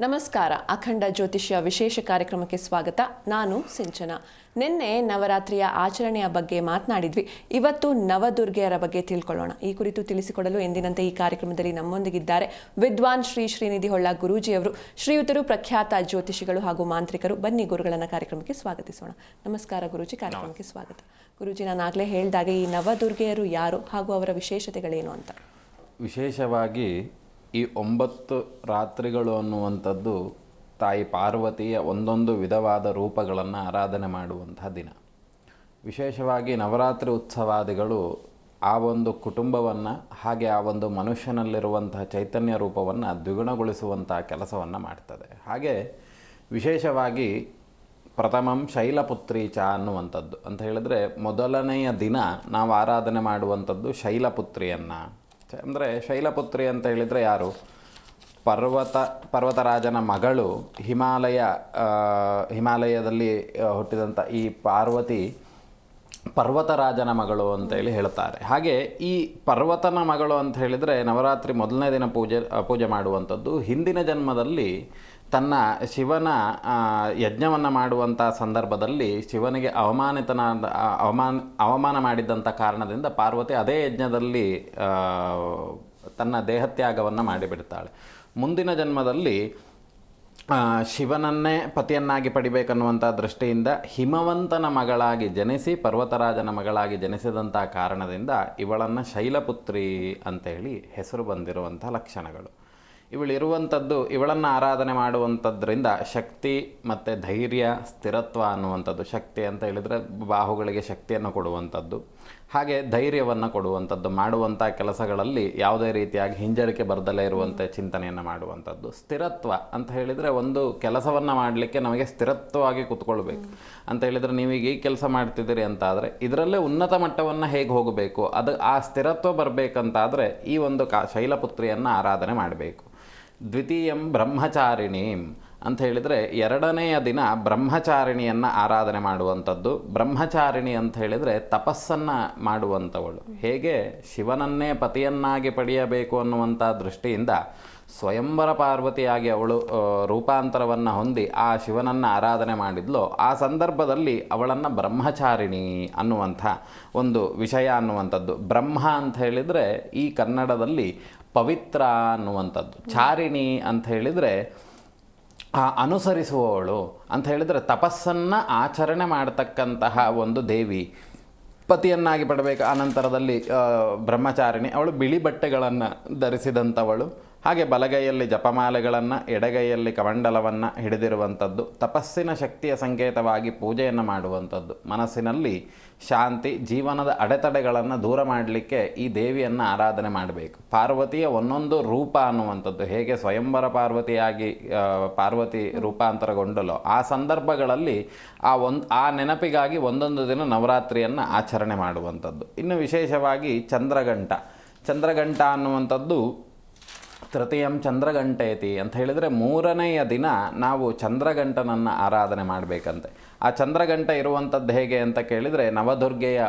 ನಮಸ್ಕಾರ ಅಖಂಡ ಜ್ಯೋತಿಷ್ಯ ವಿಶೇಷ ಕಾರ್ಯಕ್ರಮಕ್ಕೆ ಸ್ವಾಗತ. ನಾನು ಸಿಂಚನ. ನಿನ್ನೆ ನವರಾತ್ರಿಯ ಆಚರಣೆಯ ಬಗ್ಗೆ ಮಾತನಾಡಿದ್ವಿ. ಇವತ್ತು ನವದುರ್ಗೆಯರ ಬಗ್ಗೆ ತಿಳ್ಕೊಳ್ಳೋಣ. ಈ ಕುರಿತು ತಿಳಿಸಿಕೊಡಲು ಎಂದಿನಂತೆ ಈ ಕಾರ್ಯಕ್ರಮದಲ್ಲಿ ನಮ್ಮೊಂದಿಗಿದ್ದಾರೆ ವಿದ್ವಾನ್ ಶ್ರೀ ಶ್ರೀನಿಧಿ ಹೊಳ್ಳ ಗುರೂಜಿಯವರು. ಶ್ರೀಯುತರು ಪ್ರಖ್ಯಾತ ಜ್ಯೋತಿಷಿಗಳು ಹಾಗೂ ಮಾಂತ್ರಿಕರು. ಬನ್ನಿ ಗುರುಗಳನ್ನ ಕಾರ್ಯಕ್ರಮಕ್ಕೆ ಸ್ವಾಗತಿಸೋಣ. ನಮಸ್ಕಾರ ಗುರೂಜಿ ಕಾರ್ಯಕ್ರಮಕ್ಕೆ ಸ್ವಾಗತ. ಗುರೂಜಿ ನಾನು ಆಗಲೇ ಹೇಳಿದಾಗೆ ಈ ನವದುರ್ಗೆಯರು ಯಾರು ಹಾಗೂ ಅವರ ವಿಶೇಷತೆಗಳೇನು ಅಂತ? ವಿಶೇಷವಾಗಿ ಈ ಒಂಬತ್ತು ರಾತ್ರಿಗಳು ಅನ್ನುವಂಥದ್ದು ತಾಯಿ ಪಾರ್ವತಿಯ ಒಂದೊಂದು ವಿಧವಾದ ರೂಪಗಳನ್ನು ಆರಾಧನೆ ಮಾಡುವಂತಹ ದಿನ. ವಿಶೇಷವಾಗಿ ನವರಾತ್ರಿ ಉತ್ಸವಾದಿಗಳು ಆ ಒಂದು ಕುಟುಂಬವನ್ನು ಹಾಗೆ ಆ ಒಂದು ಮನುಷ್ಯನಲ್ಲಿರುವಂತಹ ಚೈತನ್ಯ ರೂಪವನ್ನು ದ್ವಿಗುಣಗೊಳಿಸುವಂತಹ ಕೆಲಸವನ್ನು ಮಾಡ್ತದೆ. ಹಾಗೆ ವಿಶೇಷವಾಗಿ ಪ್ರಥಮಂ ಶೈಲಪುತ್ರಿ ಚ ಅನ್ನುವಂಥದ್ದು. ಅಂತ ಹೇಳಿದ್ರೆ ಮೊದಲನೆಯ ದಿನ ನಾವು ಆರಾಧನೆ ಮಾಡುವಂಥದ್ದು ಶೈಲಪುತ್ರಿಯನ್ನು. ಅಂದರೆ ಶೈಲಪುತ್ರಿ ಅಂತ ಹೇಳಿದರೆ ಯಾರು? ಪರ್ವತ, ಪರ್ವತರಾಜನ ಮಗಳು ಹಿಮಾಲಯ ಹಿಮಾಲಯದಲ್ಲಿ ಹುಟ್ಟಿದಂಥ ಈ ಪಾರ್ವತಿ ಪರ್ವತರಾಜನ ಮಗಳು ಅಂತೇಳಿ ಹೇಳ್ತಾರೆ ಹಾಗೆ ಈ ಪರ್ವತನ ಮಗಳು ಅಂತ ಹೇಳಿದರೆ ನವರಾತ್ರಿ ಮೊದಲನೇ ದಿನ ಪೂಜೆ ಪೂಜೆ ಮಾಡುವಂಥದ್ದು ಹಿಂದಿನ ಜನ್ಮದಲ್ಲಿ ತನ್ನ ಶಿವನ ಯಜ್ಞವನ್ನು ಮಾಡುವಂಥ ಸಂದರ್ಭದಲ್ಲಿ ಶಿವನಿಗೆ ಅವಮಾನಿತನಾದ ಆ, ಅವಮಾನ ಅವಮಾನ ಮಾಡಿದ್ದಂಥ ಕಾರಣದಿಂದ ಪಾರ್ವತಿ ಅದೇ ಯಜ್ಞದಲ್ಲಿ ತನ್ನ ದೇಹತ್ಯಾಗವನ್ನು ಮಾಡಿಬಿಡ್ತಾಳೆ. ಮುಂದಿನ ಜನ್ಮದಲ್ಲಿ ಶಿವನನ್ನೇ ಪತಿಯನ್ನಾಗಿ ಪಡಿಬೇಕನ್ನುವಂಥ ದೃಷ್ಟಿಯಿಂದ ಹಿಮವಂತನ ಮಗಳಾಗಿ ಜನಿಸಿ ಪರ್ವತರಾಜನ ಮಗಳಾಗಿ ಜನಿಸಿದಂಥ ಕಾರಣದಿಂದ ಇವಳನ್ನು ಶೈಲಪುತ್ರಿ ಅಂತೇಳಿ ಹೆಸರು ಬಂದಿರುವಂಥ ಲಕ್ಷಣಗಳು. ಇವಳಿರುವಂಥದ್ದು, ಇವಳನ್ನು ಆರಾಧನೆ ಮಾಡುವಂಥದ್ರಿಂದ ಶಕ್ತಿ ಮತ್ತು ಧೈರ್ಯ, ಸ್ಥಿರತ್ವ ಅನ್ನುವಂಥದ್ದು, ಶಕ್ತಿ ಅಂತ ಹೇಳಿದರೆ ಬಾಹುಗಳಿಗೆ ಶಕ್ತಿಯನ್ನು ಕೊಡುವಂಥದ್ದು, ಹಾಗೆ ಧೈರ್ಯವನ್ನು ಕೊಡುವಂಥದ್ದು, ಮಾಡುವಂಥ ಕೆಲಸಗಳಲ್ಲಿ ಯಾವುದೇ ರೀತಿಯಾಗಿ ಹಿಂಜರಿಕೆ ಬರದಲ್ಲೇ ಇರುವಂಥ ಚಿಂತನೆಯನ್ನು ಮಾಡುವಂಥದ್ದು. ಸ್ಥಿರತ್ವ ಅಂತ ಹೇಳಿದರೆ ಒಂದು ಕೆಲಸವನ್ನು ಮಾಡಲಿಕ್ಕೆ ನಮಗೆ ಸ್ಥಿರತ್ವವಾಗಿ ಕೂತ್ಕೊಳ್ಬೇಕು. ಅಂತ ಹೇಳಿದರೆ ನೀವೀಗ ಈ ಕೆಲಸ ಮಾಡ್ತಿದ್ದೀರಿ ಅಂತ ಆದರೆ ಇದರಲ್ಲೇ ಉನ್ನತ ಮಟ್ಟವನ್ನು ಹೇಗೆ ಹೋಗಬೇಕು, ಅದು ಆ ಸ್ಥಿರತ್ವ ಬರಬೇಕಂತಾದರೆ ಈ ಒಂದು ಕಾ ಶೈಲಪುತ್ರಿಯನ್ನು ಆರಾಧನೆ ಮಾಡಬೇಕು. ದ್ವಿತೀಯಂ ಬ್ರಹ್ಮಚಾರಿಣೀಂ ಅಂತ ಹೇಳಿದರೆ ಎರಡನೆಯ ದಿನ ಬ್ರಹ್ಮಚಾರಿಣಿಯನ್ನು ಆರಾಧನೆ ಮಾಡುವಂಥದ್ದು. ಬ್ರಹ್ಮಚಾರಿಣಿ ಅಂತ ಹೇಳಿದರೆ ತಪಸ್ಸನ್ನು ಮಾಡುವಂಥವಳು. ಹೇಗೆ? ಶಿವನನ್ನೇ ಪತಿಯನ್ನಾಗಿ ಪಡೆಯಬೇಕು ಅನ್ನುವಂಥ ದೃಷ್ಟಿಯಿಂದ ಸ್ವಯಂವರ ಪಾರ್ವತಿಯಾಗಿ ಅವಳು ರೂಪಾಂತರವನ್ನು ಹೊಂದಿ ಆ ಶಿವನನ್ನು ಆರಾಧನೆ ಮಾಡಿದ್ಲೋ. ಆ ಸಂದರ್ಭದಲ್ಲಿ ಅವಳನ್ನು ಬ್ರಹ್ಮಚಾರಿಣಿ ಅನ್ನುವಂಥ ಒಂದು ವಿಷಯ ಅನ್ನುವಂಥದ್ದು. ಬ್ರಹ್ಮ ಅಂತ ಹೇಳಿದರೆ ಈ ಕನ್ನಡದಲ್ಲಿ ಪವಿತ್ರ ಅನ್ನುವಂಥದ್ದು. ಚಾರಿಣಿ ಅಂತ ಹೇಳಿದರೆ, ಆ ಅನುಸರಿಸುವವಳು ಅಂತ ಹೇಳಿದರೆ ತಪಸ್ಸನ್ನು ಆಚರಣೆ ಮಾಡತಕ್ಕಂತಹ ಒಂದು ದೇವಿ. ಪತಿಯನ್ನಾಗಿ ಪಡಬೇಕು. ಆನಂತರದಲ್ಲಿ ಬ್ರಹ್ಮಚಾರಿಣಿ. ಅವಳು ಬಿಳಿ ಬಟ್ಟೆಗಳನ್ನು ಧರಿಸಿದಂಥವಳು. ಹಾಗೆ ಬಲಗೈಯಲ್ಲಿ ಜಪಮಾಲೆಗಳನ್ನು, ಎಡಗೈಯಲ್ಲಿ ಕಮಂಡಲವನ್ನು ಹಿಡಿದಿರುವಂಥದ್ದು, ತಪಸ್ಸಿನ ಶಕ್ತಿಯ ಸಂಕೇತವಾಗಿ ಪೂಜೆಯನ್ನು ಮಾಡುವಂಥದ್ದು. ಮನಸ್ಸಿನಲ್ಲಿ ಶಾಂತಿ, ಜೀವನದ ಅಡೆತಡೆಗಳನ್ನು ದೂರ ಮಾಡಲಿಕ್ಕೆ ಈ ದೇವಿಯನ್ನು ಆರಾಧನೆ ಮಾಡಬೇಕು. ಪಾರ್ವತಿಯ ಒಂದೊಂದು ರೂಪ ಅನ್ನುವಂಥದ್ದು ಹೇಗೆ ಸ್ವಯಂವರ ಪಾರ್ವತಿಯಾಗಿ ಪಾರ್ವತಿ ರೂಪಾಂತರಗೊಂಡಲೋ ಆ ಸಂದರ್ಭಗಳಲ್ಲಿ ಆ ಒಂದು, ಆ ನೆನಪಿಗಾಗಿ ಒಂದೊಂದು ದಿನ ನವರಾತ್ರಿಯನ್ನು ಆಚರಣೆ ಮಾಡುವಂಥದ್ದು. ಇನ್ನು ವಿಶೇಷವಾಗಿ ಚಂದ್ರಗಂಟ ಚಂದ್ರಗಂಟ ಅನ್ನುವಂಥದ್ದು ತೃತೀಯಂ ಚಂದ್ರಗಂಟೇತಿ ಅಂತ ಹೇಳಿದರೆ ಮೂರನೆಯ ದಿನ ನಾವು ಚಂದ್ರಗಂಟನನ್ನು ಆರಾಧನೆ ಮಾಡಬೇಕಂತೆ. ಆ ಚಂದ್ರಗಂಟ ಇರುವಂಥದ್ದು ಹೇಗೆ ಅಂತ ಕೇಳಿದರೆ ನವದುರ್ಗೆಯ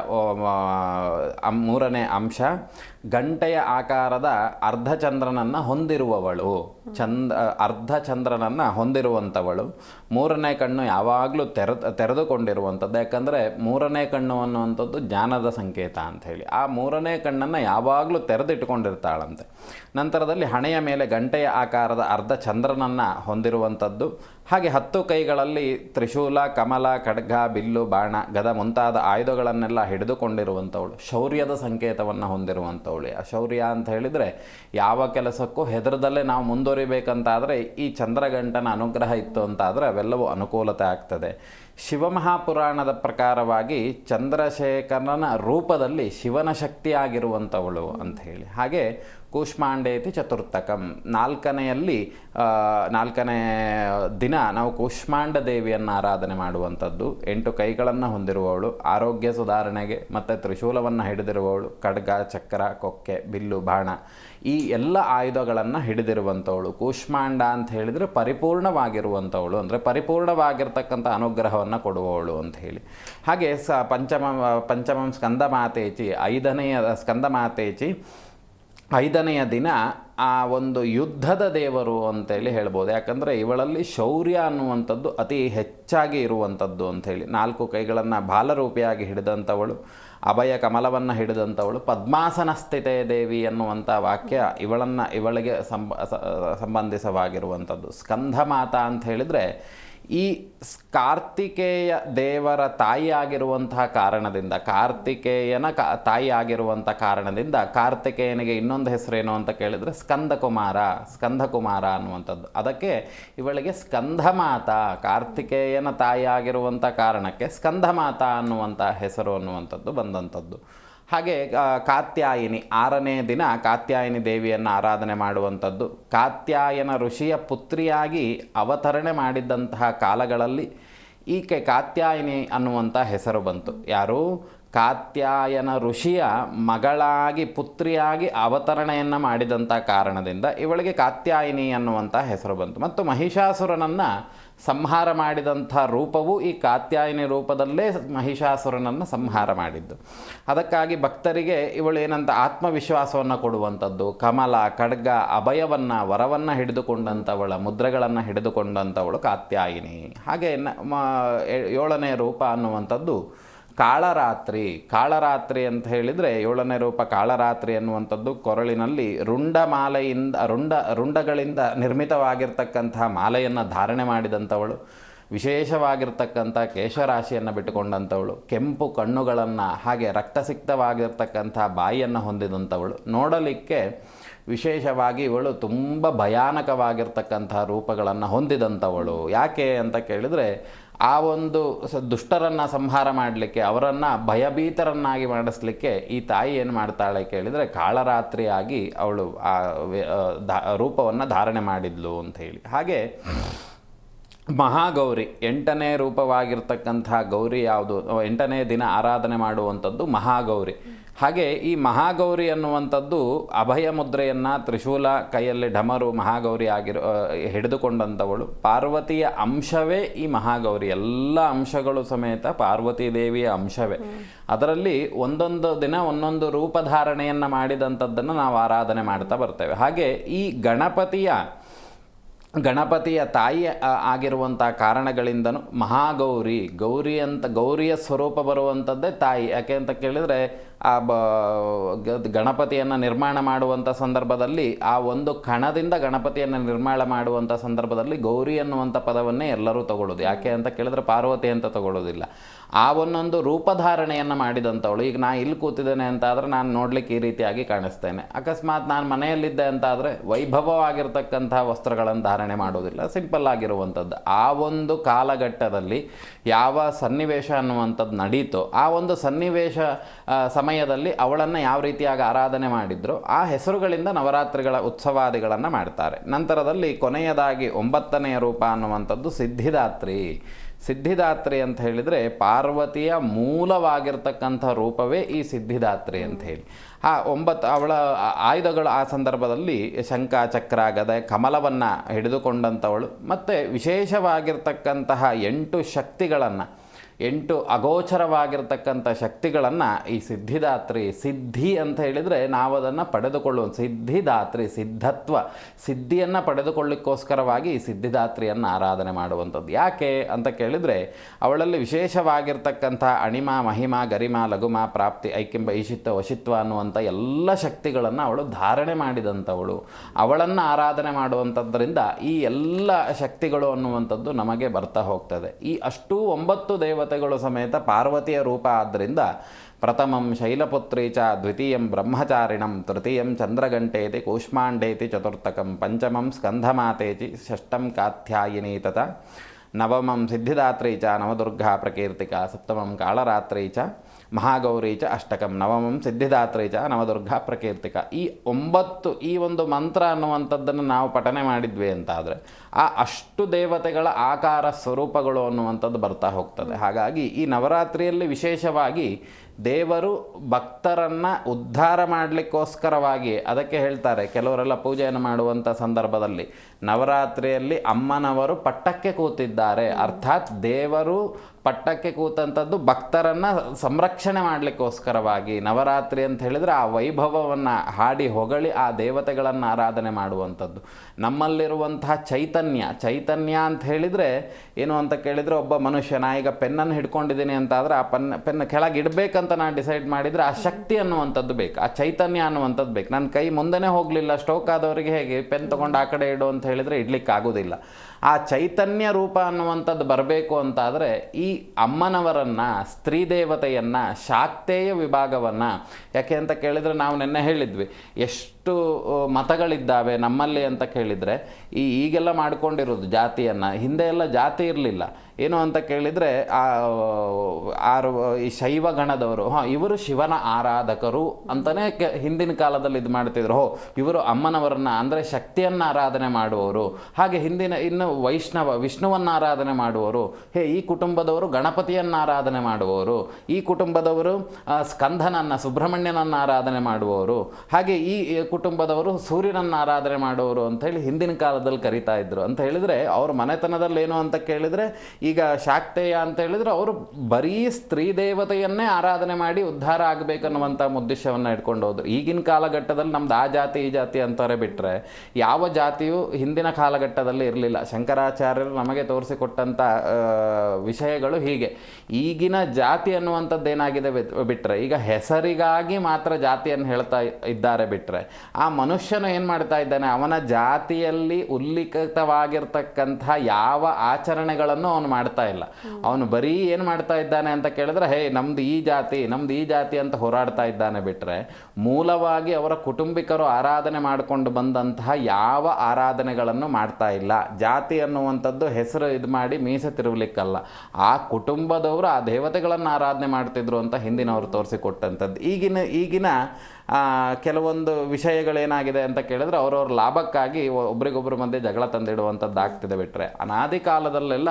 ಮೂರನೇ ಅಂಶ, ಗಂಟೆಯ ಆಕಾರದ ಅರ್ಧ ಚಂದ್ರನನ್ನು ಹೊಂದಿರುವವಳು. ಚಂದ ಅರ್ಧ ಚಂದ್ರನನ್ನು ಹೊಂದಿರುವಂಥವಳು. ಮೂರನೇ ಕಣ್ಣು ಯಾವಾಗಲೂ ತೆರೆ ತೆರೆದುಕೊಂಡಿರುವಂಥದ್ದು. ಯಾಕಂದರೆ ಮೂರನೇ ಕಣ್ಣು ಅನ್ನುವಂಥದ್ದು ಜ್ಞಾನದ ಸಂಕೇತ ಅಂತ ಹೇಳಿ. ಆ ಮೂರನೇ ಕಣ್ಣನ್ನು ಯಾವಾಗಲೂ ತೆರೆದಿಟ್ಟುಕೊಂಡಿರ್ತಾಳಂತೆ. ನಂತರದಲ್ಲಿ ಹಣೆಯ ಮೇಲೆ ಗಂಟೆಯ ಆಕಾರದ ಅರ್ಧ ಚಂದ್ರನನ್ನು ಹೊಂದಿರುವಂಥದ್ದು. ಹಾಗೆ ಹತ್ತು ಕೈಗಳಲ್ಲಿ ತ್ರಿಶೂಲ, ಕಮಲ, ಖಡ್ಗ, ಬಿಲ್ಲು, ಬಾಣ, ಗದ ಮುಂತಾದ ಆಯುಧಗಳನ್ನೆಲ್ಲ ಹಿಡಿದುಕೊಂಡಿರುವಂಥವಳು, ಶೌರ್ಯದ ಸಂಕೇತವನ್ನು ಹೊಂದಿರುವಂಥವಳು. ಆ ಶೌರ್ಯ ಅಂತ ಹೇಳಿದರೆ ಯಾವ ಕೆಲಸಕ್ಕೂ ಹೆದರದಲ್ಲೇ ನಾವು ಮುಂದುವರಿಬೇಕಂತಾದರೆ ಈ ಚಂದ್ರಗಂಟನ ಅನುಗ್ರಹ ಇತ್ತು ಅಂತಾದರೆ ಅವೆಲ್ಲವೂ ಅನುಕೂಲತೆ ಆಗ್ತದೆ. ಶಿವಮಹಾಪುರಾಣದ ಪ್ರಕಾರವಾಗಿ ಚಂದ್ರಶೇಖರನ ರೂಪದಲ್ಲಿ ಶಿವನ ಶಕ್ತಿಯಾಗಿರುವಂಥವಳು ಅಂತ ಹೇಳಿ. ಹಾಗೆ ಕೂಷ್ಮಾಂಡೇತಿ ಚತುರ್ಥಕಂ. ನಾಲ್ಕನೆಯಲ್ಲಿ ನಾಲ್ಕನೇ ದಿನ ನಾವು ಕೂಷ್ಮಾಂಡ ದೇವಿಯನ್ನು ಆರಾಧನೆ ಮಾಡುವಂಥದ್ದು. ಎಂಟು ಕೈಗಳನ್ನು ಹೊಂದಿರುವವಳು, ಆರೋಗ್ಯ ಸುಧಾರಣೆಗೆ ಮತ್ತು ತ್ರಿಶೂಲವನ್ನು ಹಿಡಿದಿರುವವಳು, ಖಡ್ಗ, ಚಕ್ರ, ಕೊಕ್ಕೆ, ಬಿಲ್ಲು, ಬಾಣ ಈ ಎಲ್ಲ ಆಯುಧಗಳನ್ನು ಹಿಡಿದಿರುವಂಥವಳು. ಕೂಷ್ಮಾಂಡ ಅಂತ ಹೇಳಿದರೆ ಪರಿಪೂರ್ಣವಾಗಿರುವಂಥವಳು ಅಂದರೆ ಪರಿಪೂರ್ಣವಾಗಿರ್ತಕ್ಕಂಥ ಅನುಗ್ರಹವನ್ನು ಕೊಡುವವಳು ಅಂತ ಹೇಳಿ. ಹಾಗೆ ಸ, ಪಂಚಮ, ಪಂಚಮಂ ಸ್ಕಂದ ಮಾತೇಚಿ, ಐದನೆಯ ಸ್ಕಂದ ಮಾತೇಚಿ ಐದನೆಯ ದಿನ ಆ ಒಂದು ಯುದ್ಧದ ದೇವರು ಅಂತೇಳಿ ಹೇಳ್ಬೋದು. ಯಾಕಂದರೆ ಇವಳಲ್ಲಿ ಶೌರ್ಯ ಅನ್ನುವಂಥದ್ದು ಅತಿ ಹೆಚ್ಚಾಗಿ ಇರುವಂಥದ್ದು ಅಂಥೇಳಿ ನಾಲ್ಕು ಕೈಗಳನ್ನು ಬಾಲರೂಪಿಯಾಗಿ ಹಿಡಿದಂಥವಳು, ಅಭಯ ಕಮಲವನ್ನು ಹಿಡಿದಂಥವಳು, ಪದ್ಮಾಸನ ಸ್ಥಿತೆ ದೇವಿ ಅನ್ನುವಂಥ ವಾಕ್ಯ ಇವಳನ್ನು, ಇವಳಿಗೆ ಸಂಬ ಸಂಬಂಧಿಸವಾಗಿರುವಂಥದ್ದು. ಸ್ಕಂಧ ಮಾತಾ ಅಂತ ಹೇಳಿದರೆ ಈ ಕಾರ್ತಿಕೇಯ ದೇವರ ತಾಯಿ ಆಗಿರುವಂತಹ ಕಾರಣದಿಂದ, ಕಾರ್ತಿಕೇಯನ ಕಾ ತಾಯಿ ಆಗಿರುವಂಥ ಕಾರಣದಿಂದ ಕಾರ್ತಿಕೇಯನಿಗೆ ಇನ್ನೊಂದು ಹೆಸರೇನು ಅಂತ ಕೇಳಿದರೆ ಸ್ಕಂದಕುಮಾರ ಸ್ಕಂದಕುಮಾರ ಅನ್ನುವಂಥದ್ದು. ಅದಕ್ಕೆ ಇವಳಿಗೆ ಸ್ಕಂದಮಾತ ಕಾರ್ತಿಕೇಯನ ತಾಯಿ ಆಗಿರುವಂಥ ಕಾರಣಕ್ಕೆ ಸ್ಕಂದಮಾತ ಅನ್ನುವಂಥ ಹೆಸರು ಅನ್ನುವಂಥದ್ದು ಬಂದಂಥದ್ದು. ಹಾಗೆ ಕಾತ್ಯಾಯಿನಿ ಆರನೇ ದಿನ ಕಾತ್ಯಾಯಿನಿ ದೇವಿಯನ್ನು ಆರಾಧನೆ ಮಾಡುವಂಥದ್ದು. ಕಾತ್ಯಾಯನ ಋಷಿಯ ಪುತ್ರಿಯಾಗಿ ಅವತರಣೆ ಮಾಡಿದ್ದಂತಹ ಕಾಲಗಳಲ್ಲಿ ಈಕೆ ಕಾತ್ಯಾಯಿನಿ ಅನ್ನುವಂಥ ಹೆಸರು ಬಂತು. ಯಾರು? ಕಾತ್ಯಾಯನ ಋಷಿಯ ಮಗಳಾಗಿ, ಪುತ್ರಿಯಾಗಿ ಅವತರಣೆಯನ್ನು ಮಾಡಿದಂಥ ಕಾರಣದಿಂದ ಇವಳಿಗೆ ಕಾತ್ಯಾಯಿನಿ ಅನ್ನುವಂಥ ಹೆಸರು ಬಂತು. ಮತ್ತು ಮಹಿಷಾಸುರನನ್ನು ಸಂಹಾರ ಮಾಡಿದಂಥ ರೂಪವು ಈ ಕಾತ್ಯಾಯಿನಿ ರೂಪದಲ್ಲೇ ಮಹಿಷಾಸುರನನ್ನು ಸಂಹಾರ ಮಾಡಿದ್ದು. ಅದಕ್ಕಾಗಿ ಭಕ್ತರಿಗೆ ಇವಳು ಏನಂತ ಆತ್ಮವಿಶ್ವಾಸವನ್ನು ಕೊಡುವಂಥದ್ದು, ಕಮಲ, ಖಡ್ಗ, ಅಭಯವನ್ನು, ವರವನ್ನು ಹಿಡಿದುಕೊಂಡಂಥವಳ, ಮುದ್ರೆಗಳನ್ನು ಹಿಡಿದುಕೊಂಡಂಥವಳು ಕಾತ್ಯಾಯಿನಿ. ಹಾಗೆ ನ- ಏಳನೇ ರೂಪ ಅನ್ನುವಂಥದ್ದು ಕಾಳರಾತ್ರಿ ಕಾಳರಾತ್ರಿ ಅಂತ ಹೇಳಿದರೆ ಏಳನೇ ರೂಪ ಕಾಳರಾತ್ರಿ ಅನ್ನುವಂಥದ್ದು ಕೊರಳಿನಲ್ಲಿ ರುಂಡ ಮಾಲೆಯಿಂದ ರುಂಡ, ರುಂಡಗಳಿಂದ ನಿರ್ಮಿತವಾಗಿರ್ತಕ್ಕಂತಹ ಮಾಲೆಯನ್ನು ಧಾರಣೆ ಮಾಡಿದಂಥವಳು. ವಿಶೇಷವಾಗಿರ್ತಕ್ಕಂಥ ಕೇಶರಾಶಿಯನ್ನು ಬಿಟ್ಟುಕೊಂಡಂಥವಳು. ಕೆಂಪು ಕಣ್ಣುಗಳನ್ನು ಹಾಗೆ ರಕ್ತಸಿಕ್ತವಾಗಿರ್ತಕ್ಕಂಥ ಬಾಯಿಯನ್ನು ಹೊಂದಿದಂಥವಳು. ನೋಡಲಿಕ್ಕೆ ವಿಶೇಷವಾಗಿ ಇವಳು ತುಂಬ ಭಯಾನಕವಾಗಿರ್ತಕ್ಕಂಥ ರೂಪಗಳನ್ನು ಹೊಂದಿದಂಥವಳು. ಯಾಕೆ ಅಂತ ಕೇಳಿದರೆ ಆ ಒಂದು ದುಷ್ಟರನ್ನು ಸಂಹಾರ ಮಾಡಲಿಕ್ಕೆ, ಅವರನ್ನು ಭಯಭೀತರನ್ನಾಗಿ ಮಾಡಿಸ್ಲಿಕ್ಕೆ ಈ ತಾಯಿ ಏನು ಮಾಡ್ತಾಳೆ ಕೇಳಿದರೆ, ಕಾಳರಾತ್ರಿಯಾಗಿ ಅವಳು ಆ ರೂಪವನ್ನು ಧಾರಣೆ ಮಾಡಿದ್ಲು ಅಂತ ಹೇಳಿ. ಹಾಗೆ ಮಹಾಗೌರಿ ಎಂಟನೇ ರೂಪವಾಗಿರ್ತಕ್ಕಂಥ ಗೌರಿ ಯಾವುದು? ಎಂಟನೇ ದಿನ ಆರಾಧನೆ ಮಾಡುವಂಥದ್ದು ಮಹಾಗೌರಿ. ಹಾಗೆ ಈ ಮಹಾಗೌರಿ ಅನ್ನುವಂಥದ್ದು ಅಭಯ ಮುದ್ರೆಯನ್ನು ತ್ರಿಶೂಲ ಕೈಯಲ್ಲಿ ಢಮರು ಮಹಾಗೌರಿ ಆಗಿರೋ ಹಿಡಿದುಕೊಂಡಂಥವಳು. ಪಾರ್ವತಿಯ ಅಂಶವೇ ಈ ಮಹಾಗೌರಿ. ಎಲ್ಲ ಅಂಶಗಳು ಸಮೇತ ಪಾರ್ವತಿ ದೇವಿಯ ಅಂಶವೇ. ಅದರಲ್ಲಿ ಒಂದೊಂದು ದಿನ ಒಂದೊಂದು ರೂಪಧಾರಣೆಯನ್ನು ಮಾಡಿದಂಥದ್ದನ್ನು ನಾವು ಆರಾಧನೆ ಮಾಡ್ತಾ ಬರ್ತೇವೆ. ಹಾಗೆ ಈ ಗಣಪತಿಯ ಗಣಪತಿಯ ತಾಯಿ ಆಗಿರುವಂಥ ಕಾರಣಗಳಿಂದನೂ ಮಹಾಗೌರಿ ಗೌರಿ ಅಂತ ಗೌರಿಯ ಸ್ವರೂಪ ಬರುವಂಥದ್ದೇ ತಾಯಿ. ಯಾಕೆ ಅಂತ ಕೇಳಿದರೆ ಆ ಬ ಗಣಪತಿಯನ್ನು ನಿರ್ಮಾಣ ಮಾಡುವಂಥ ಸಂದರ್ಭದಲ್ಲಿ ಆ ಒಂದು ಕಣದಿಂದ ಗಣಪತಿಯನ್ನು ನಿರ್ಮಾಣ ಮಾಡುವಂಥ ಸಂದರ್ಭದಲ್ಲಿ ಗೌರಿ ಅನ್ನುವಂಥ ಪದವನ್ನೇ ಎಲ್ಲರೂ ತಗೊಳ್ಳೋದು. ಯಾಕೆ ಅಂತ ಕೇಳಿದ್ರೆ ಪಾರ್ವತಿ ಅಂತ ತಗೊಳ್ಳೋದಿಲ್ಲ. ಆ ಒಂದೊಂದು ರೂಪಧಾರಣೆಯನ್ನು ಮಾಡಿದಂಥವಳು ಈಗ ನಾನು ಇಲ್ಲಿ ಕೂತಿದ್ದೇನೆ ಅಂತ ಆದರೆ ನಾನು ನೋಡಲಿಕ್ಕೆ ಈ ರೀತಿಯಾಗಿ ಕಾಣಿಸ್ತೇನೆ. ಅಕಸ್ಮಾತ್ ನಾನು ಮನೆಯಲ್ಲಿದ್ದೆ ಅಂತ ಆದರೆ ವೈಭವವಾಗಿರ್ತಕ್ಕಂಥ ವಸ್ತ್ರಗಳನ್ನು ಧಾರಣೆ ಮಾಡೋದಿಲ್ಲ ಸಿಂಪಲ್ ಆಗಿರುವಂಥದ್ದು ಆ ಒಂದು ಕಾಲಘಟ್ಟದಲ್ಲಿ ಯಾವ ಸನ್ನಿವೇಶ ಅನ್ನುವಂಥದ್ದು ನಡೀತೋ ಆ ಒಂದು ಸನ್ನಿವೇಶ ಆ, ಸಮಯದಲ್ಲಿ ಅವಳನ್ನು ಯಾವ ರೀತಿಯಾಗಿ ಆರಾಧನೆ ಮಾಡಿದ್ರು ಆ ಹೆಸರುಗಳಿಂದ ನವರಾತ್ರಿಗಳ ಉತ್ಸವಾದಿಗಳನ್ನು ಮಾಡ್ತಾರೆ. ನಂತರದಲ್ಲಿ ಕೊನೆಯದಾಗಿ ಒಂಬತ್ತನೆಯ ರೂಪ ಅನ್ನುವಂಥದ್ದು ಸಿದ್ಧಿದಾತ್ರಿ. ಸಿದ್ಧಿದಾತ್ರಿ ಅಂತ ಹೇಳಿದರೆ ಪಾರ್ವತಿಯ ಮೂಲವಾಗಿರ್ತಕ್ಕಂಥ ರೂಪವೇ ಈ ಸಿದ್ಧಿದಾತ್ರಿ ಅಂತ ಹೇಳಿ. ಆ ಒಂಬತ್ತು ಅವಳ ಆಯುಧಗಳು ಆ ಸಂದರ್ಭದಲ್ಲಿ ಶಂಖ, ಚಕ್ರ, ಗದೆ, ಕಮಲವನ್ನು ಹಿಡಿದುಕೊಂಡಂಥವಳು. ಮತ್ತು ವಿಶೇಷವಾಗಿರ್ತಕ್ಕಂತಹ ಎಂಟು ಶಕ್ತಿಗಳನ್ನು ಎಂಟು ಅಗೋಚರವಾಗಿರ್ತಕ್ಕಂಥ ಶಕ್ತಿಗಳನ್ನು ಈ ಸಿದ್ಧಿದಾತ್ರಿ, ಸಿದ್ಧಿ ಅಂತ ಹೇಳಿದರೆ ನಾವು ಅದನ್ನು ಪಡೆದುಕೊಳ್ಳುವ ಸಿದ್ಧಿದಾತ್ರಿ, ಸಿದ್ಧತ್ವ, ಸಿದ್ಧಿಯನ್ನು ಪಡೆದುಕೊಳ್ಳಿಕ್ಕೋಸ್ಕರವಾಗಿ ಈ ಸಿದ್ಧಿದಾತ್ರಿಯನ್ನು ಆರಾಧನೆ ಮಾಡುವಂಥದ್ದು. ಯಾಕೆ ಅಂತ ಕೇಳಿದರೆ, ಅವಳಲ್ಲಿ ವಿಶೇಷವಾಗಿರ್ತಕ್ಕಂಥ ಅಣಿಮ, ಮಹಿಮ, ಗರಿಮ, ಲಘುಮ, ಪ್ರಾಪ್ತಿ ಐಕ್ಯಂಬ ಈಶಿತ್ವ, ವಶಿತ್ವ ಅನ್ನುವಂಥ ಎಲ್ಲ ಶಕ್ತಿಗಳನ್ನು ಅವಳು ಧಾರಣೆ ಮಾಡಿದಂಥವಳು. ಅವಳನ್ನು ಆರಾಧನೆ ಮಾಡುವಂಥದ್ದರಿಂದ ಈ ಎಲ್ಲ ಶಕ್ತಿಗಳು ಅನ್ನುವಂಥದ್ದು ನಮಗೆ ಬರ್ತಾ ಹೋಗ್ತದೆ. ಈ ಅಷ್ಟೂ ಒಂಬತ್ತು ದೇವತೆಗಳು ಸಮೇತ ಪಾರ್ವತಿಯ ರೂಪ ಆದ್ದರಿಂದ ಪ್ರಥಮಂ ಶೈಲಪುತ್ರಿ ಚ ದ್ವಿತೀಯಂ ಬ್ರಹ್ಮಚಾರಿಣಂ, ತೃತೀಯಂ ಚಂದ್ರಗಂಟೇತಿ ಕೂಷ್ಮಾಂಡೇತಿ ಚತುರ್ಥಕಂ, ಪಂಚಮಂ ಸ್ಕಂಧಮಾತೇತಿ ಷಷ್ಟಂ ಕಾತ್ಯಾಯಿನಿ ತಥಾ ನವಮಂ ಸಿದ್ಧಿದಾತ್ರಿ ಚ ನವದುರ್ಗಾ ಪ್ರಕೀರ್ತಿಕ ಸಪ್ತಮಂ ಕಾಳರಾತ್ರೈ ಚ ಮಹಾಗೌರಿ ಚ ಅಷ್ಟಕಂ ನವಮಂ ಸಿದ್ಧಿದಾತ್ರಿ ಚ ನವದುರ್ಗಾ ಪ್ರಕೀರ್ತಿಕ ಈ ಒಂಬತ್ತು, ಈ ಒಂದು ಮಂತ್ರ ಅನ್ನುವಂಥದ್ದನ್ನು ನಾವು ಪಠನೆ ಮಾಡಿದ್ವಿ ಅಂತಾದರೆ, ಆ ಅಷ್ಟು ದೇವತೆಗಳ ಆಕಾರ ಸ್ವರೂಪಗಳು ಅನ್ನುವಂಥದ್ದು ಬರ್ತಾ ಹೋಗ್ತದೆ. ಹಾಗಾಗಿ ಈ ನವರಾತ್ರಿಯಲ್ಲಿ ವಿಶೇಷವಾಗಿ ದೇವರು ಭಕ್ತರನ್ನು ಉದ್ಧಾರ ಮಾಡಲಿಕ್ಕೋಸ್ಕರವಾಗಿ ಅದಕ್ಕೆ ಹೇಳ್ತಾರೆ, ಕೆಲವರೆಲ್ಲ ಪೂಜೆಯನ್ನು ಮಾಡುವಂಥ ಸಂದರ್ಭದಲ್ಲಿ. ನವರಾತ್ರಿಯಲ್ಲಿ ಅಮ್ಮನವರು ಪಟ್ಟಕ್ಕೆ ಕೂತಿದ್ದಾರೆ. ಅರ್ಥಾತ್ ದೇವರು ಪಟ್ಟಕ್ಕೆ ಕೂತಂಥದ್ದು ಭಕ್ತರನ್ನು ಸಂರಕ್ಷಣೆ ಮಾಡಲಿಕ್ಕೋಸ್ಕರವಾಗಿ ನವರಾತ್ರಿ ಅಂತ ಹೇಳಿದರೆ ಆ ವೈಭವವನ್ನು ಹಾಡಿ ಹೊಗಳಿ ಆ ದೇವತೆಗಳನ್ನು ಆರಾಧನೆ ಮಾಡುವಂಥದ್ದು. ನಮ್ಮಲ್ಲಿರುವಂತಹ ಚೈತನ್ಯ ಚೈತನ್ಯ ಅಂತ ಹೇಳಿದರೆ ಏನು ಅಂತ ಕೇಳಿದರೆ ಒಬ್ಬ ಮನುಷ್ಯ, ನಾ ಈಗ ಪೆನ್ನನ್ನು ಹಿಡ್ಕೊಂಡಿದ್ದೀನಿ ಅಂತ ಆದರೆ ಆ ಪೆನ್ ಪೆನ್ ಕೆಳಗೆ ಇಡಬೇಕಂತ ನಾನು ಡಿಸೈಡ್ ಮಾಡಿದರೆ ಆ ಶಕ್ತಿ ಅನ್ನುವಂಥದ್ದು ಬೇಕು, ಆ ಚೈತನ್ಯ ಅನ್ನುವಂಥದ್ದು ಬೇಕು. ನನ್ನ ಕೈ ಮುಂದೆನೇ ಹೋಗಲಿಲ್ಲ ಸ್ಟೋಕ್ ಆದವರಿಗೆ ಹೇಗೆ ಪೆನ್ ತೊಗೊಂಡು ಆ ಕಡೆ ಇಡು ಅಂತ ಹೇಳಿದರೆ ಇಡ್ಲಿಕ್ಕೆ ಆಗೋದಿಲ್ಲ ಆ ಚೈತನ್ಯ ರೂಪ ಅನ್ನುವಂಥದ್ದು ಬರಬೇಕು ಅಂತಾದರೆ ಈ ಅಮ್ಮನವರನ್ನು, ಸ್ತ್ರೀ ದೇವತೆಯನ್ನು, ಶಾಕ್ತೇಯ ವಿಭಾಗವನ್ನು, ಯಾಕೆ ಅಂತ ಕೇಳಿದರೆ ನಾವು ನಿನ್ನೆ ಹೇಳಿದ್ವಿ, ಎಷ್ಟು ಮತಗಳಿದ್ದಾವೆ ನಮ್ಮಲ್ಲಿ ಅಂತ ಕೇಳಿದರೆ ಈ ಈಗೆಲ್ಲ ಮಾಡ್ಕೊಂಡಿರೋದು ಜಾತಿಯನ್ನು, ಹಿಂದೆ ಎಲ್ಲ ಜಾತಿ ಇರಲಿಲ್ಲ. ಏನು ಅಂತ ಕೇಳಿದರೆ ಆರು, ಈ ಶೈವ ಗಣದವರು ಹಾಂ, ಇವರು ಶಿವನ ಆರಾಧಕರು ಅಂತಲೇ ಕೆ, ಹಿಂದಿನ ಕಾಲದಲ್ಲಿ ಇದು ಮಾಡ್ತಿದ್ರು. ಹೋ, ಇವರು ಅಮ್ಮನವರನ್ನ, ಅಂದರೆ ಶಕ್ತಿಯನ್ನು ಆರಾಧನೆ ಮಾಡುವವರು. ಹಾಗೆ ಹಿಂದಿನ, ಇನ್ನು ವೈಷ್ಣವ, ವಿಷ್ಣುವನ್ನು ಆರಾಧನೆ ಮಾಡುವವರು. ಹೇ, ಈ ಕುಟುಂಬದವರು ಗಣಪತಿಯನ್ನು ಆರಾಧನೆ ಮಾಡುವವರು. ಈ ಕುಟುಂಬದವರು ಸ್ಕಂದನನ್ನು ಸುಬ್ರಹ್ಮಣ್ಯನನ್ನು ಆರಾಧನೆ ಮಾಡುವವರು. ಹಾಗೆ ಈ ಕುಟುಂಬದವರು ಸೂರ್ಯನನ್ನು ಆರಾಧನೆ ಮಾಡುವವರು ಹೇಳಿ ಹಿಂದಿನ ಕಾಲದಲ್ಲಿ ಕರಿತಾ ಇದ್ರು. ಅಂತ ಹೇಳಿದರೆ, ಅವ್ರ ಮನೆತನದಲ್ಲಿ ಏನು ಅಂತ ಕೇಳಿದರೆ ಈಗ ಶಾಕ್ತೇಯ ಅಂತ ಹೇಳಿದ್ರೆ ಅವರು ಬರೀ ಸ್ತ್ರೀ ದೇವತೆಯನ್ನೇ ಆರಾಧನೆ ಮಾಡಿ ಉದ್ಧಾರ ಆಗಬೇಕನ್ನುವಂಥ ಉದ್ದೇಶವನ್ನು ಇಟ್ಕೊಂಡು ಹೋದ್ರು. ಈಗಿನ ಕಾಲಘಟ್ಟದಲ್ಲಿ ನಮ್ದು ಆ ಜಾತಿ, ಈ ಜಾತಿ ಅಂತಾರೆ ಬಿಟ್ಟರೆ ಯಾವ ಜಾತಿಯು ಹಿಂದಿನ ಕಾಲಘಟ್ಟದಲ್ಲಿ ಇರಲಿಲ್ಲ. ಶಂಕರಾಚಾರ್ಯರು ನಮಗೆ ತೋರಿಸಿಕೊಟ್ಟಂಥ ವಿಷಯಗಳು ಹೀಗೆ. ಈಗಿನ ಜಾತಿ ಅನ್ನುವಂಥದ್ದು ಏನಾಗಿದೆ ಬಿಟ್ಟರೆ ಈಗ ಹೆಸರಿಗಾಗಿ ಮಾತ್ರ ಜಾತಿಯನ್ನು ಹೇಳ್ತಾ ಇದ್ದಾರೆ ಬಿಟ್ಟರೆ ಆ ಮನುಷ್ಯನು ಏನು ಮಾಡ್ತಾ ಇದ್ದಾನೆ? ಅವನ ಜಾತಿಯಲ್ಲಿ ಉಲ್ಲಿಖಿತವಾಗಿರ್ತಕ್ಕಂಥ ಯಾವ ಆಚರಣೆಗಳನ್ನು ಅವನು ಮಾಡ್ತಾ ಇಲ್ಲ. ಅವನು ಬರೀ ಏನು ಮಾಡ್ತಾ ಇದ್ದಾನೆ ಅಂತ ಕೇಳಿದ್ರೆ, ಹೇ, ನಮ್ದು ಈ ಜಾತಿ, ನಮ್ದು ಈ ಜಾತಿ ಅಂತ ಹೋರಾಡ್ತಾ ಇದ್ದಾನೆ ಬಿಟ್ಟರೆ ಮೂಲವಾಗಿ ಅವರ ಕುಟುಂಬಿಕರು ಆರಾಧನೆ ಮಾಡಿಕೊಂಡು ಬಂದಂತಹ ಯಾವ ಆರಾಧನೆಗಳನ್ನು ಮಾಡ್ತಾ ಇಲ್ಲ. ಜಾತಿ ಅನ್ನುವಂಥದ್ದು ಹೆಸರು ಇದು ಮಾಡಿ ಮೀಸೆ ತಿರುವಲಿಕ್ಕಲ್ಲ ಆ ಕುಟುಂಬದವರು ಆ ದೇವತೆಗಳನ್ನು ಆರಾಧನೆ ಮಾಡ್ತಿದ್ರು ಅಂತ ಹಿಂದಿನವರು ತೋರಿಸಿಕೊಟ್ಟಂಥದ್ದು. ಈಗಿನ ಈಗಿನ ಕೆಲವೊಂದು ವಿಷಯಗಳೇನಾಗಿದೆ ಅಂತ ಕೇಳಿದ್ರೆ ಅವ್ರವ್ರ ಲಾಭಕ್ಕಾಗಿ ಒಬ್ರಿಗೊಬ್ಬರ ಮಧ್ಯೆ ಜಗಳ ತಂದಿಡುವಂಥದ್ದು ಆಗ್ತಿದೆ ಬಿಟ್ಟರೆ ಅನಾದಿ ಕಾಲದಲ್ಲೆಲ್ಲ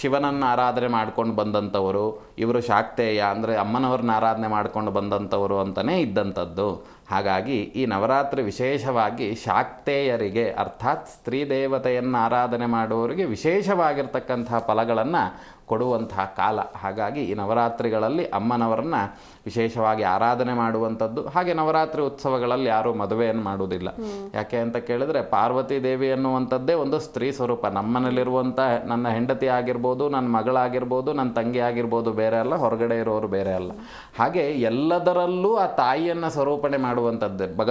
ಶಿವನನ್ನು ಆರಾಧನೆ ಮಾಡ್ಕೊಂಡು ಬಂದಂಥವರು, ಇವರು ಶಾಕ್ತೇಯ ಅಂದರೆ ಅಮ್ಮನವ್ರನ್ನ ಆರಾಧನೆ ಮಾಡ್ಕೊಂಡು ಬಂದಂಥವರು ಅಂತಲೇ ಇದ್ದಂಥದ್ದು. ಹಾಗಾಗಿ ಈ ನವರಾತ್ರಿ ವಿಶೇಷವಾಗಿ ಶಾಕ್ತೇಯರಿಗೆ ಅರ್ಥಾತ್ ಸ್ತ್ರೀ ದೇವತೆಯನ್ನು ಆರಾಧನೆ ಮಾಡುವವರಿಗೆ ವಿಶೇಷವಾಗಿರ್ತಕ್ಕಂತಹ ಫಲಗಳನ್ನು ಕೊಡುವಂತಹ ಕಾಲ. ಹಾಗಾಗಿ ಈ ನವರಾತ್ರಿಗಳಲ್ಲಿ ಅಮ್ಮನವರನ್ನ ವಿಶೇಷವಾಗಿ ಆರಾಧನೆ ಮಾಡುವಂಥದ್ದು. ಹಾಗೆ ನವರಾತ್ರಿ ಉತ್ಸವಗಳಲ್ಲಿ ಯಾರೂ ಮದುವೆಯನ್ನು ಮಾಡುವುದಿಲ್ಲ. ಯಾಕೆ ಅಂತ ಕೇಳಿದರೆ ಪಾರ್ವತಿ ದೇವಿ ಅನ್ನುವಂಥದ್ದೇ ಒಂದು ಸ್ತ್ರೀ ಸ್ವರೂಪ. ನಮ್ಮನೇಲಿರುವಂಥ ನನ್ನ ಹೆಂಡತಿ ಆಗಿರ್ಬೋದು ನನ್ನ ಮಗಳಾಗಿರ್ಬೋದು ನನ್ನ ತಂಗಿ ಆಗಿರ್ಬೋದು ಬೇರೆ ಅಲ್ಲ ಹೊರಗಡೆ ಇರೋರು ಬೇರೆ ಅಲ್ಲ. ಹಾಗೆ ಎಲ್ಲದರಲ್ಲೂ ಆ ತಾಯಿಯನ್ನು ಸ್ವರೂಪಣೆ ಮಾಡುವಂಥದ್ದು. ಬಗ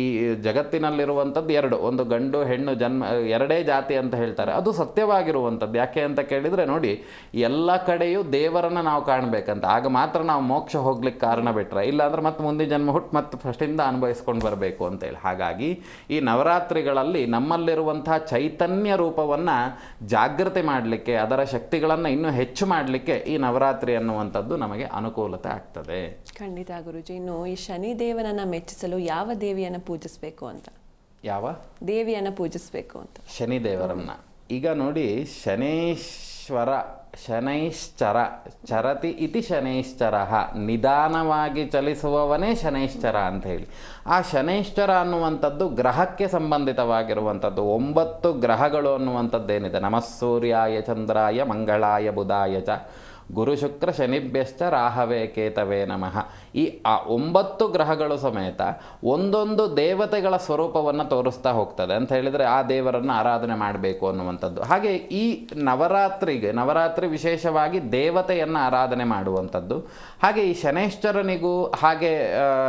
ಈ ಜಗತ್ತಿನಲ್ಲಿರುವಂಥದ್ದು ಎರಡು. ಒಂದು ಗಂಡು ಹೆಣ್ಣು ಜನ್ಮ ಎರಡೇ ಜಾತಿ ಅಂತ ಹೇಳ್ತಾರೆ. ಅದು ಸತ್ಯವಾಗಿರುವಂಥದ್ದು. ಯಾಕೆ ಅಂತ ಕೇಳಿದರೆ ನೋಡಿ ಎಲ್ಲ ಕಡೆಯೂ ದೇವರನ್ನು ನಾವು ಕಾಣಬೇಕಂತ. ಆಗ ಮಾತ್ರ ನಾವು ಮೋಕ್ಷ ಹೋಗ್ಲಿಕ್ಕೆ ಕಾರಣ ಬಿಟ್ರೆ ಇಲ್ಲಾಂದ್ರೆ ಮತ್ತೆ ಮುಂದಿನ ಜನ್ಮ ಹುಟ್ಟು ಮತ್ತು ಫಸ್ಟಿಂದ ಅನುಭವಿಸ್ಕೊಂಡು ಬರಬೇಕು ಅಂತೇಳಿ ಹಾಗಾಗಿ ಈ ನವರಾತ್ರಿಗಳಲ್ಲಿ ನಮ್ಮಲ್ಲಿರುವಂತಹ ಚೈತನ್ಯ ರೂಪವನ್ನು ಜಾಗೃತಿ ಮಾಡಲಿಕ್ಕೆ ಅದರ ಶಕ್ತಿಗಳನ್ನು ಇನ್ನೂ ಹೆಚ್ಚು ಮಾಡಲಿಕ್ಕೆ ಈ ನವರಾತ್ರಿ ಅನ್ನುವಂಥದ್ದು ನಮಗೆ ಅನುಕೂಲತೆ ಆಗ್ತದೆ. ಖಂಡಿತ ಗುರುಜಿ ಇನ್ನು ಈ ಶನಿ ದೇವನನ್ನ ಮೆಚ್ಚಿಸಲು ಯಾವ ದೇವಿಯನ್ನು ಪೂಜಿಸಬೇಕು ಅಂತ? ಯಾವ? ದೇವಿಯನ್ನು ಪೂಜಿಸಬೇಕು ಅಂತ. ಶನಿದೇವರನ್ನ ಈಗ ನೋಡಿ ಶನೈಶ್ವರ ಶನೈಶ್ಚರ, ಚರತಿ ಇತಿ ಶನೈಶ್ಚರ, ನಿಧಾನವಾಗಿ ಚಲಿಸುವವನೇ ಶನೈಶ್ಚರ ಅಂತ ಹೇಳಿ. ಆ ಶನೈಶ್ಚರ ಅನ್ನುವಂಥದ್ದು ಗ್ರಹಕ್ಕೆ ಸಂಬಂಧಿತವಾಗಿರುವಂಥದ್ದು. ಒಂಬತ್ತು ಗ್ರಹಗಳು ಅನ್ನುವಂಥದ್ದೇನಿದೆ? ನಮಸ್ಸೂರ್ಯಾಯ ಚಂದ್ರಾಯ, ಮಂಗಳಾಯ, ಬುಧಾಯ ಚ. ಗುರು ಶುಕ್ರ ಶನಿಭ್ಯಶ್ಚ ರಾಹವೇ ಕೇತವೇ ನಮಃ. ಈ ಆ ಒಂಬತ್ತು ಗ್ರಹಗಳು ಸಮೇತ ಒಂದೊಂದು ದೇವತೆಗಳ ಸ್ವರೂಪವನ್ನು ತೋರಿಸ್ತಾ ಹೋಗ್ತದೆ. ಅಂತ ಹೇಳಿದರೆ ಆ ದೇವರನ್ನು ಆರಾಧನೆ ಮಾಡಬೇಕು ಅನ್ನುವಂಥದ್ದು. ಹಾಗೆ ಈ ನವರಾತ್ರಿಗೆ, ನವರಾತ್ರಿ ವಿಶೇಷವಾಗಿ ದೇವತೆಯನ್ನು ಆರಾಧನೆ ಮಾಡುವಂಥದ್ದು. ಹಾಗೆ ಈ ಶನೇಶ್ವರನಿಗೂ ಹಾಗೆ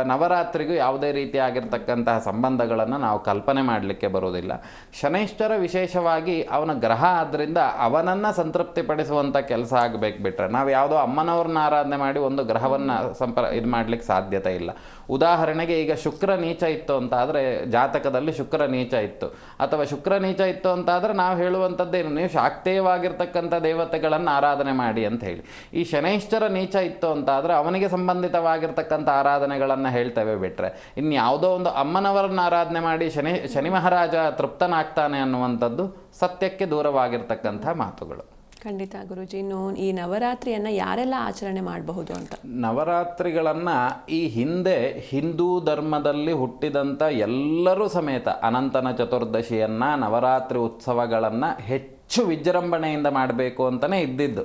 ನವರಾತ್ರಿಗೂ ಯಾವುದೇ ರೀತಿಯಾಗಿರ್ತಕ್ಕಂತಹ ಸಂಬಂಧಗಳನ್ನು ನಾವು ಕಲ್ಪನೆ ಮಾಡಲಿಕ್ಕೆ ಬರುವುದಿಲ್ಲ. ಶನೇಶ್ವರ ವಿಶೇಷವಾಗಿ ಅವನ ಗ್ರಹ ಆದ್ದರಿಂದ ಅವನನ್ನು ಸಂತೃಪ್ತಿಪಡಿಸುವಂಥ ಕೆಲಸ ಆಗಬೇಕು ಬಿಟ್ರೆ ನಾವು ಯಾವುದೋ ಅಮ್ಮನವ್ರನ್ನ ಆರಾಧನೆ ಮಾಡಿ ಒಂದು ಗ್ರಹವನ್ನು ಸಂಪರ್, ಇದು ಮಾಡಲಿಕ್ಕೆ ಸಾಧ್ಯತೆ ಇಲ್ಲ. ಉದಾಹರಣೆಗೆ ಈಗ ಶುಕ್ರ ನೀಚ ಇತ್ತು ಅಂತ ಆದರೆ ಜಾತಕದಲ್ಲಿ ಶುಕ್ರ ನೀಚ ಇತ್ತು. ಅಥವಾ ಶುಕ್ರ ನೀಚ ಇತ್ತು ಅಂತ ಆದರೆ ನಾವು ಹೇಳುವಂಥದ್ದೇನು ನೀವು ಶಾಕ್ತೇಯವಾಗಿರ್ತಕ್ಕಂಥ ದೇವತೆಗಳನ್ನು ಆರಾಧನೆ ಮಾಡಿ ಅಂತ ಹೇಳಿ. ಈ ಶನೈಶ್ಚರ ನೀಚ ಇತ್ತು ಅಂತ ಆದರೆ ಅವನಿಗೆ ಸಂಬಂಧಿತವಾಗಿರ್ತಕ್ಕಂಥ ಆರಾಧನೆಗಳನ್ನು ಹೇಳ್ತೇವೆ ಬಿಟ್ಟರೆ ಇನ್ನು ಯಾವುದೋ ಒಂದು ಅಮ್ಮನವರನ್ನು ಆರಾಧನೆ ಮಾಡಿ ಶನಿ ಶನಿ ಮಹಾರಾಜ ತೃಪ್ತನಾಗ್ತಾನೆ ಅನ್ನುವಂಥದ್ದು ಸತ್ಯಕ್ಕೆ ದೂರವಾಗಿರ್ತಕ್ಕಂಥ ಮಾತುಗಳು. ಖಂಡಿತ ಗುರುಜಿ, ಇನ್ನು ಈ ನವರಾತ್ರಿಯನ್ನ ಯಾರೆಲ್ಲ ಆಚರಣೆ ಮಾಡಬಹುದು ಅಂತ? ನವರಾತ್ರಿಗಳನ್ನು ಈ ಹಿಂದೆ ಹಿಂದೂ ಧರ್ಮದಲ್ಲಿ ಹುಟ್ಟಿದಂಥ ಎಲ್ಲರೂ ಸಮೇತ ಅನಂತನ ಚತುರ್ದಶಿಯನ್ನು, ನವರಾತ್ರಿ ಉತ್ಸವಗಳನ್ನು ಹೆಚ್ಚು ಹೆಚ್ಚು ವಿಜೃಂಭಣೆಯಿಂದ ಮಾಡಬೇಕು ಅಂತಲೇ ಇದ್ದಿದ್ದು.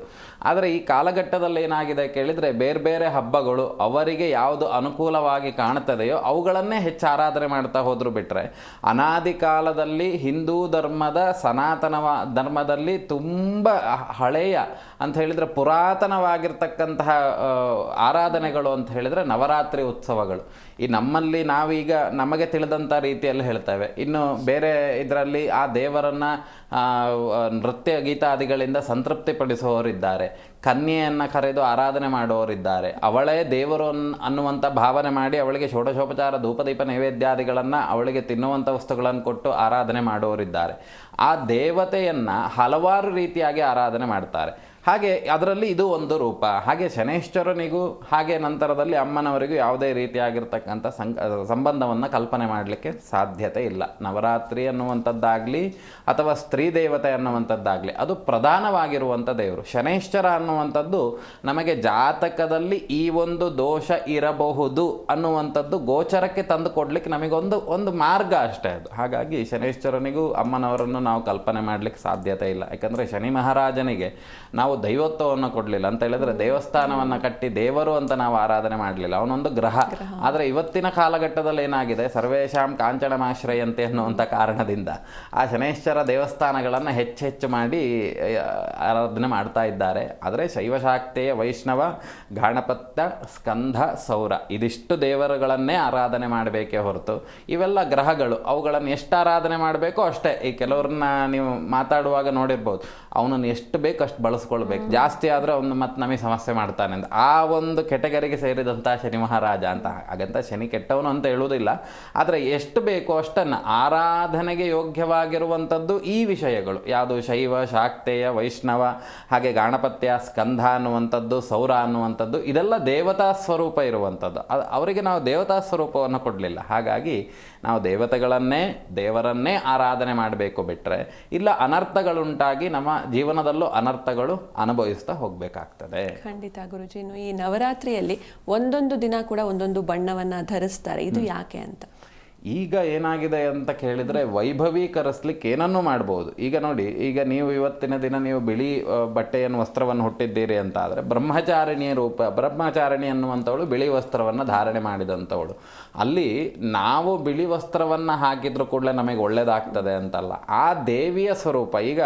ಆದರೆ ಈ ಕಾಲಘಟ್ಟದಲ್ಲಿ ಏನಾಗಿದೆ ಕೇಳಿದರೆ ಬೇರೆ ಬೇರೆ ಹಬ್ಬಗಳು ಅವರಿಗೆ ಯಾವುದು ಅನುಕೂಲವಾಗಿ ಕಾಣ್ತದೆಯೋ ಅವುಗಳನ್ನೇ ಹೆಚ್ಚು ಆರಾಧನೆ ಮಾಡ್ತಾ ಹೋದ್ರು ಬಿಟ್ಟರೆ ಅನಾದಿ ಕಾಲದಲ್ಲಿ ಹಿಂದೂ ಧರ್ಮದ ಸನಾತನ ಧರ್ಮದಲ್ಲಿ ತುಂಬ ಹಳೆಯ ಅಂತ ಹೇಳಿದರೆ ಪುರಾತನವಾಗಿರ್ತಕ್ಕಂತಹ ಆರಾಧನೆಗಳು ಅಂತ ಹೇಳಿದರೆ ನವರಾತ್ರಿ ಉತ್ಸವಗಳು. ಈ ನಮ್ಮಲ್ಲಿ ನಾವೀಗ ನಮಗೆ ತಿಳಿದಂಥ ರೀತಿಯಲ್ಲಿ ಹೇಳ್ತೇವೆ. ಇನ್ನು ಬೇರೆ ಇದರಲ್ಲಿ ಆ ದೇವರನ್ನು ನೃತ್ಯ ಗೀತಾದಿಗಳಿಂದ ಸಂತೃಪ್ತಿಪಡಿಸುವವರಿದ್ದಾರೆ. ಕನ್ಯೆಯನ್ನು ಕರೆದು ಆರಾಧನೆ ಮಾಡುವವರಿದ್ದಾರೆ. ಅವಳೇ ದೇವರು ಅನ್- ಅನ್ನುವಂಥ ಭಾವನೆ ಮಾಡಿ ಅವಳಿಗೆ ಷೋಡಶೋಪಚಾರ, ಧೂಪದೀಪ ನೈವೇದ್ಯಾದಿಗಳನ್ನು ಅವಳಿಗೆ ತಿನ್ನುವಂಥ ವಸ್ತುಗಳನ್ನು ಕೊಟ್ಟು ಆರಾಧನೆ ಮಾಡುವವರಿದ್ದಾರೆ. ಆ ದೇವತೆಯನ್ನು ಹಲವಾರು ರೀತಿಯಾಗಿ ಆರಾಧನೆ ಮಾಡ್ತಾರೆ. ಹಾಗೆ ಅದರಲ್ಲಿ ಇದು ಒಂದು ರೂಪ. ಹಾಗೆ ಶನೇಶ್ವರನಿಗೂ ಹಾಗೆ ನಂತರದಲ್ಲಿ ಅಮ್ಮನವರಿಗೂ ಯಾವುದೇ ರೀತಿಯಾಗಿರ್ತಕ್ಕಂಥ ಸಂ ಸಂಬಂಧವನ್ನು ಕಲ್ಪನೆ ಮಾಡಲಿಕ್ಕೆ ಸಾಧ್ಯತೆ ಇಲ್ಲ. ನವರಾತ್ರಿ ಅನ್ನುವಂಥದ್ದಾಗಲಿ ಅಥವಾ ಸ್ತ್ರೀ ದೇವತೆ ಅನ್ನುವಂಥದ್ದಾಗಲಿ ಅದು ಪ್ರಧಾನವಾಗಿರುವಂಥ ದೇವರು. ಶನೇಶ್ವರ ಅನ್ನುವಂಥದ್ದು ನಮಗೆ ಜಾತಕದಲ್ಲಿ ಈ ಒಂದು ದೋಷ ಇರಬಹುದು ಅನ್ನುವಂಥದ್ದು ಗೋಚರಕ್ಕೆ ತಂದು ಕೊಡಲಿಕ್ಕೆ ನಮಗೊಂದು, ಒಂದು ಮಾರ್ಗ ಅಷ್ಟೇ ಅದು. ಹಾಗಾಗಿ ಶನೇಶ್ವರನಿಗೂ ಅಮ್ಮನವರನ್ನು ನಾವು ಕಲ್ಪನೆ ಮಾಡಲಿಕ್ಕೆ ಸಾಧ್ಯತೆ ಇಲ್ಲ. ಯಾಕಂದರೆ ಶನಿ ಮಹಾರಾಜನಿಗೆ ನಾವು ದೈವತ್ವವನ್ನು ಕೊಡಲಿಲ್ಲ. ಅಂತ ಹೇಳಿದ್ರೆ ದೇವಸ್ಥಾನವನ್ನು ಕಟ್ಟಿ ದೇವರು ಅಂತ ನಾವು ಆರಾಧನೆ ಮಾಡಲಿಲ್ಲ. ಅವನೊಂದು ಗ್ರಹ. ಆದರೆ ಇವತ್ತಿನ ಕಾಲಘಟ್ಟದಲ್ಲಿ ಏನಾಗಿದೆ? ಸರ್ವೇಶಾಂ ಕಾಂಚನಮಾಶ್ರಯಂತೆ ಅನ್ನುವಂಥ ಕಾರಣದಿಂದ ಆ ಶನೇಶ್ವರ ದೇವಸ್ಥಾನಗಳನ್ನು ಹೆಚ್ಚು ಹೆಚ್ಚು ಮಾಡಿ ಆರಾಧನೆ ಮಾಡ್ತಾ ಇದ್ದಾರೆ. ಆದರೆ ಶೈವಶಾಕ್ತೆಯ ವೈಷ್ಣವ ಗಾಣಪತ್ಯ ಸ್ಕಂಧ ಸೌರ ಇದಿಷ್ಟು ದೇವರುಗಳನ್ನೇ ಆರಾಧನೆ ಮಾಡಬೇಕೇ ಹೊರತು ಇವೆಲ್ಲ ಗ್ರಹಗಳು. ಅವುಗಳನ್ನು ಎಷ್ಟು ಆರಾಧನೆ ಮಾಡಬೇಕೋ ಅಷ್ಟೇ. ಈ ಕೆಲವ್ರನ್ನ ನೀವು ಮಾತಾಡುವಾಗ ನೋಡಿರ್ಬೋದು. ಅವನನ್ನು ಎಷ್ಟು ಬೇಕು ಅಷ್ಟು ಬಳಸ್ಕೊಳ್ಬೇಕು. ಜಾಸ್ತಿ ಆದರೆ ಅವನು ಮತ್ತೆ ನಮಗೆ ಸಮಸ್ಯೆ ಮಾಡ್ತಾನೆ ಅಂತ. ಆ ಒಂದು ಕೆಟಗರಿಗೆ ಸೇರಿದಂಥ ಶನಿ ಮಹಾರಾಜ ಅಂತ. ಹಾಗಂತ ಶನಿ ಕೆಟ್ಟವನು ಅಂತ ಹೇಳುವುದಿಲ್ಲ. ಆದರೆ ಎಷ್ಟು ಬೇಕೋ ಅಷ್ಟನ್ನು ಆರಾಧನೆಗೆ ಯೋಗ್ಯವಾಗಿರುವಂಥದ್ದು ಈ ವಿಷಯಗಳು. ಯಾವುದು ಶೈವ, ಶಾಕ್ತೇಯ, ವೈಷ್ಣವ, ಹಾಗೆ ಗಾಣಪತ್ಯ ಸ್ಕಂಧ ಅನ್ನುವಂಥದ್ದು, ಸೌರ ಅನ್ನುವಂಥದ್ದು, ಇದೆಲ್ಲ ದೇವತಾ ಸ್ವರೂಪ ಇರುವಂಥದ್ದು. ಅವರಿಗೆ ನಾವು ದೇವತಾ ಸ್ವರೂಪವನ್ನು ಕೊಡಲಿಲ್ಲ. ಹಾಗಾಗಿ ನಾವು ದೇವತೆಗಳನ್ನೇ, ದೇವರನ್ನೇ ಆರಾಧನೆ ಮಾಡಬೇಕು ಬಿಟ್ಟರೆ ಇಲ್ಲ ಅನರ್ಥಗಳುಂಟಾಗಿ ನಮ್ಮ ಜೀವನದಲ್ಲೂ ಅನರ್ಥಗಳು ಅನುಭವಿಸ್ತಾ ಹೋಗ್ಬೇಕಾಗ್ತದೆ. ಖಂಡಿತ ಗುರುಜಿ ಇನ್ನು ಈ ನವರಾತ್ರಿಯಲ್ಲಿ ಒಂದೊಂದು ದಿನ ಕೂಡ ಒಂದೊಂದು ಬಣ್ಣವನ್ನ ಧರಿಸ್ತಾರೆ. ಇದು ಯಾಕೆ ಅಂತ? ಈಗ ಏನಾಗಿದೆ ಅಂತ ಕೇಳಿದರೆ ವೈಭವೀಕರಿಸ್ಲಿಕ್ಕೆ ಏನನ್ನೂ ಮಾಡ್ಬೋದು. ಈಗ ನೋಡಿ ಈಗ ನೀವು ಇವತ್ತಿನ ದಿನ ನೀವು ಬಿಳಿ ಬಟ್ಟೆಯನ್ನು ವಸ್ತ್ರವನ್ನು ಹುಟ್ಟಿದ್ದೀರಿ ಅಂತ ಆದರೆ ಬ್ರಹ್ಮಚಾರಿಣಿಯ ರೂಪ ಬ್ರಹ್ಮಚಾರಿಣಿ ಅನ್ನುವಂಥವಳು ಬಿಳಿ ವಸ್ತ್ರವನ್ನು ಧಾರಣೆ ಮಾಡಿದಂಥವಳು. ಅಲ್ಲಿ ನಾವು ಬಿಳಿ ವಸ್ತ್ರವನ್ನು ಹಾಕಿದ್ರು ಕೂಡಲೇ ನಮಗೆ ಒಳ್ಳೆಯದಾಗ್ತದೆ ಅಂತಲ್ಲ. ಆ ದೇವಿಯ ಸ್ವರೂಪ, ಈಗ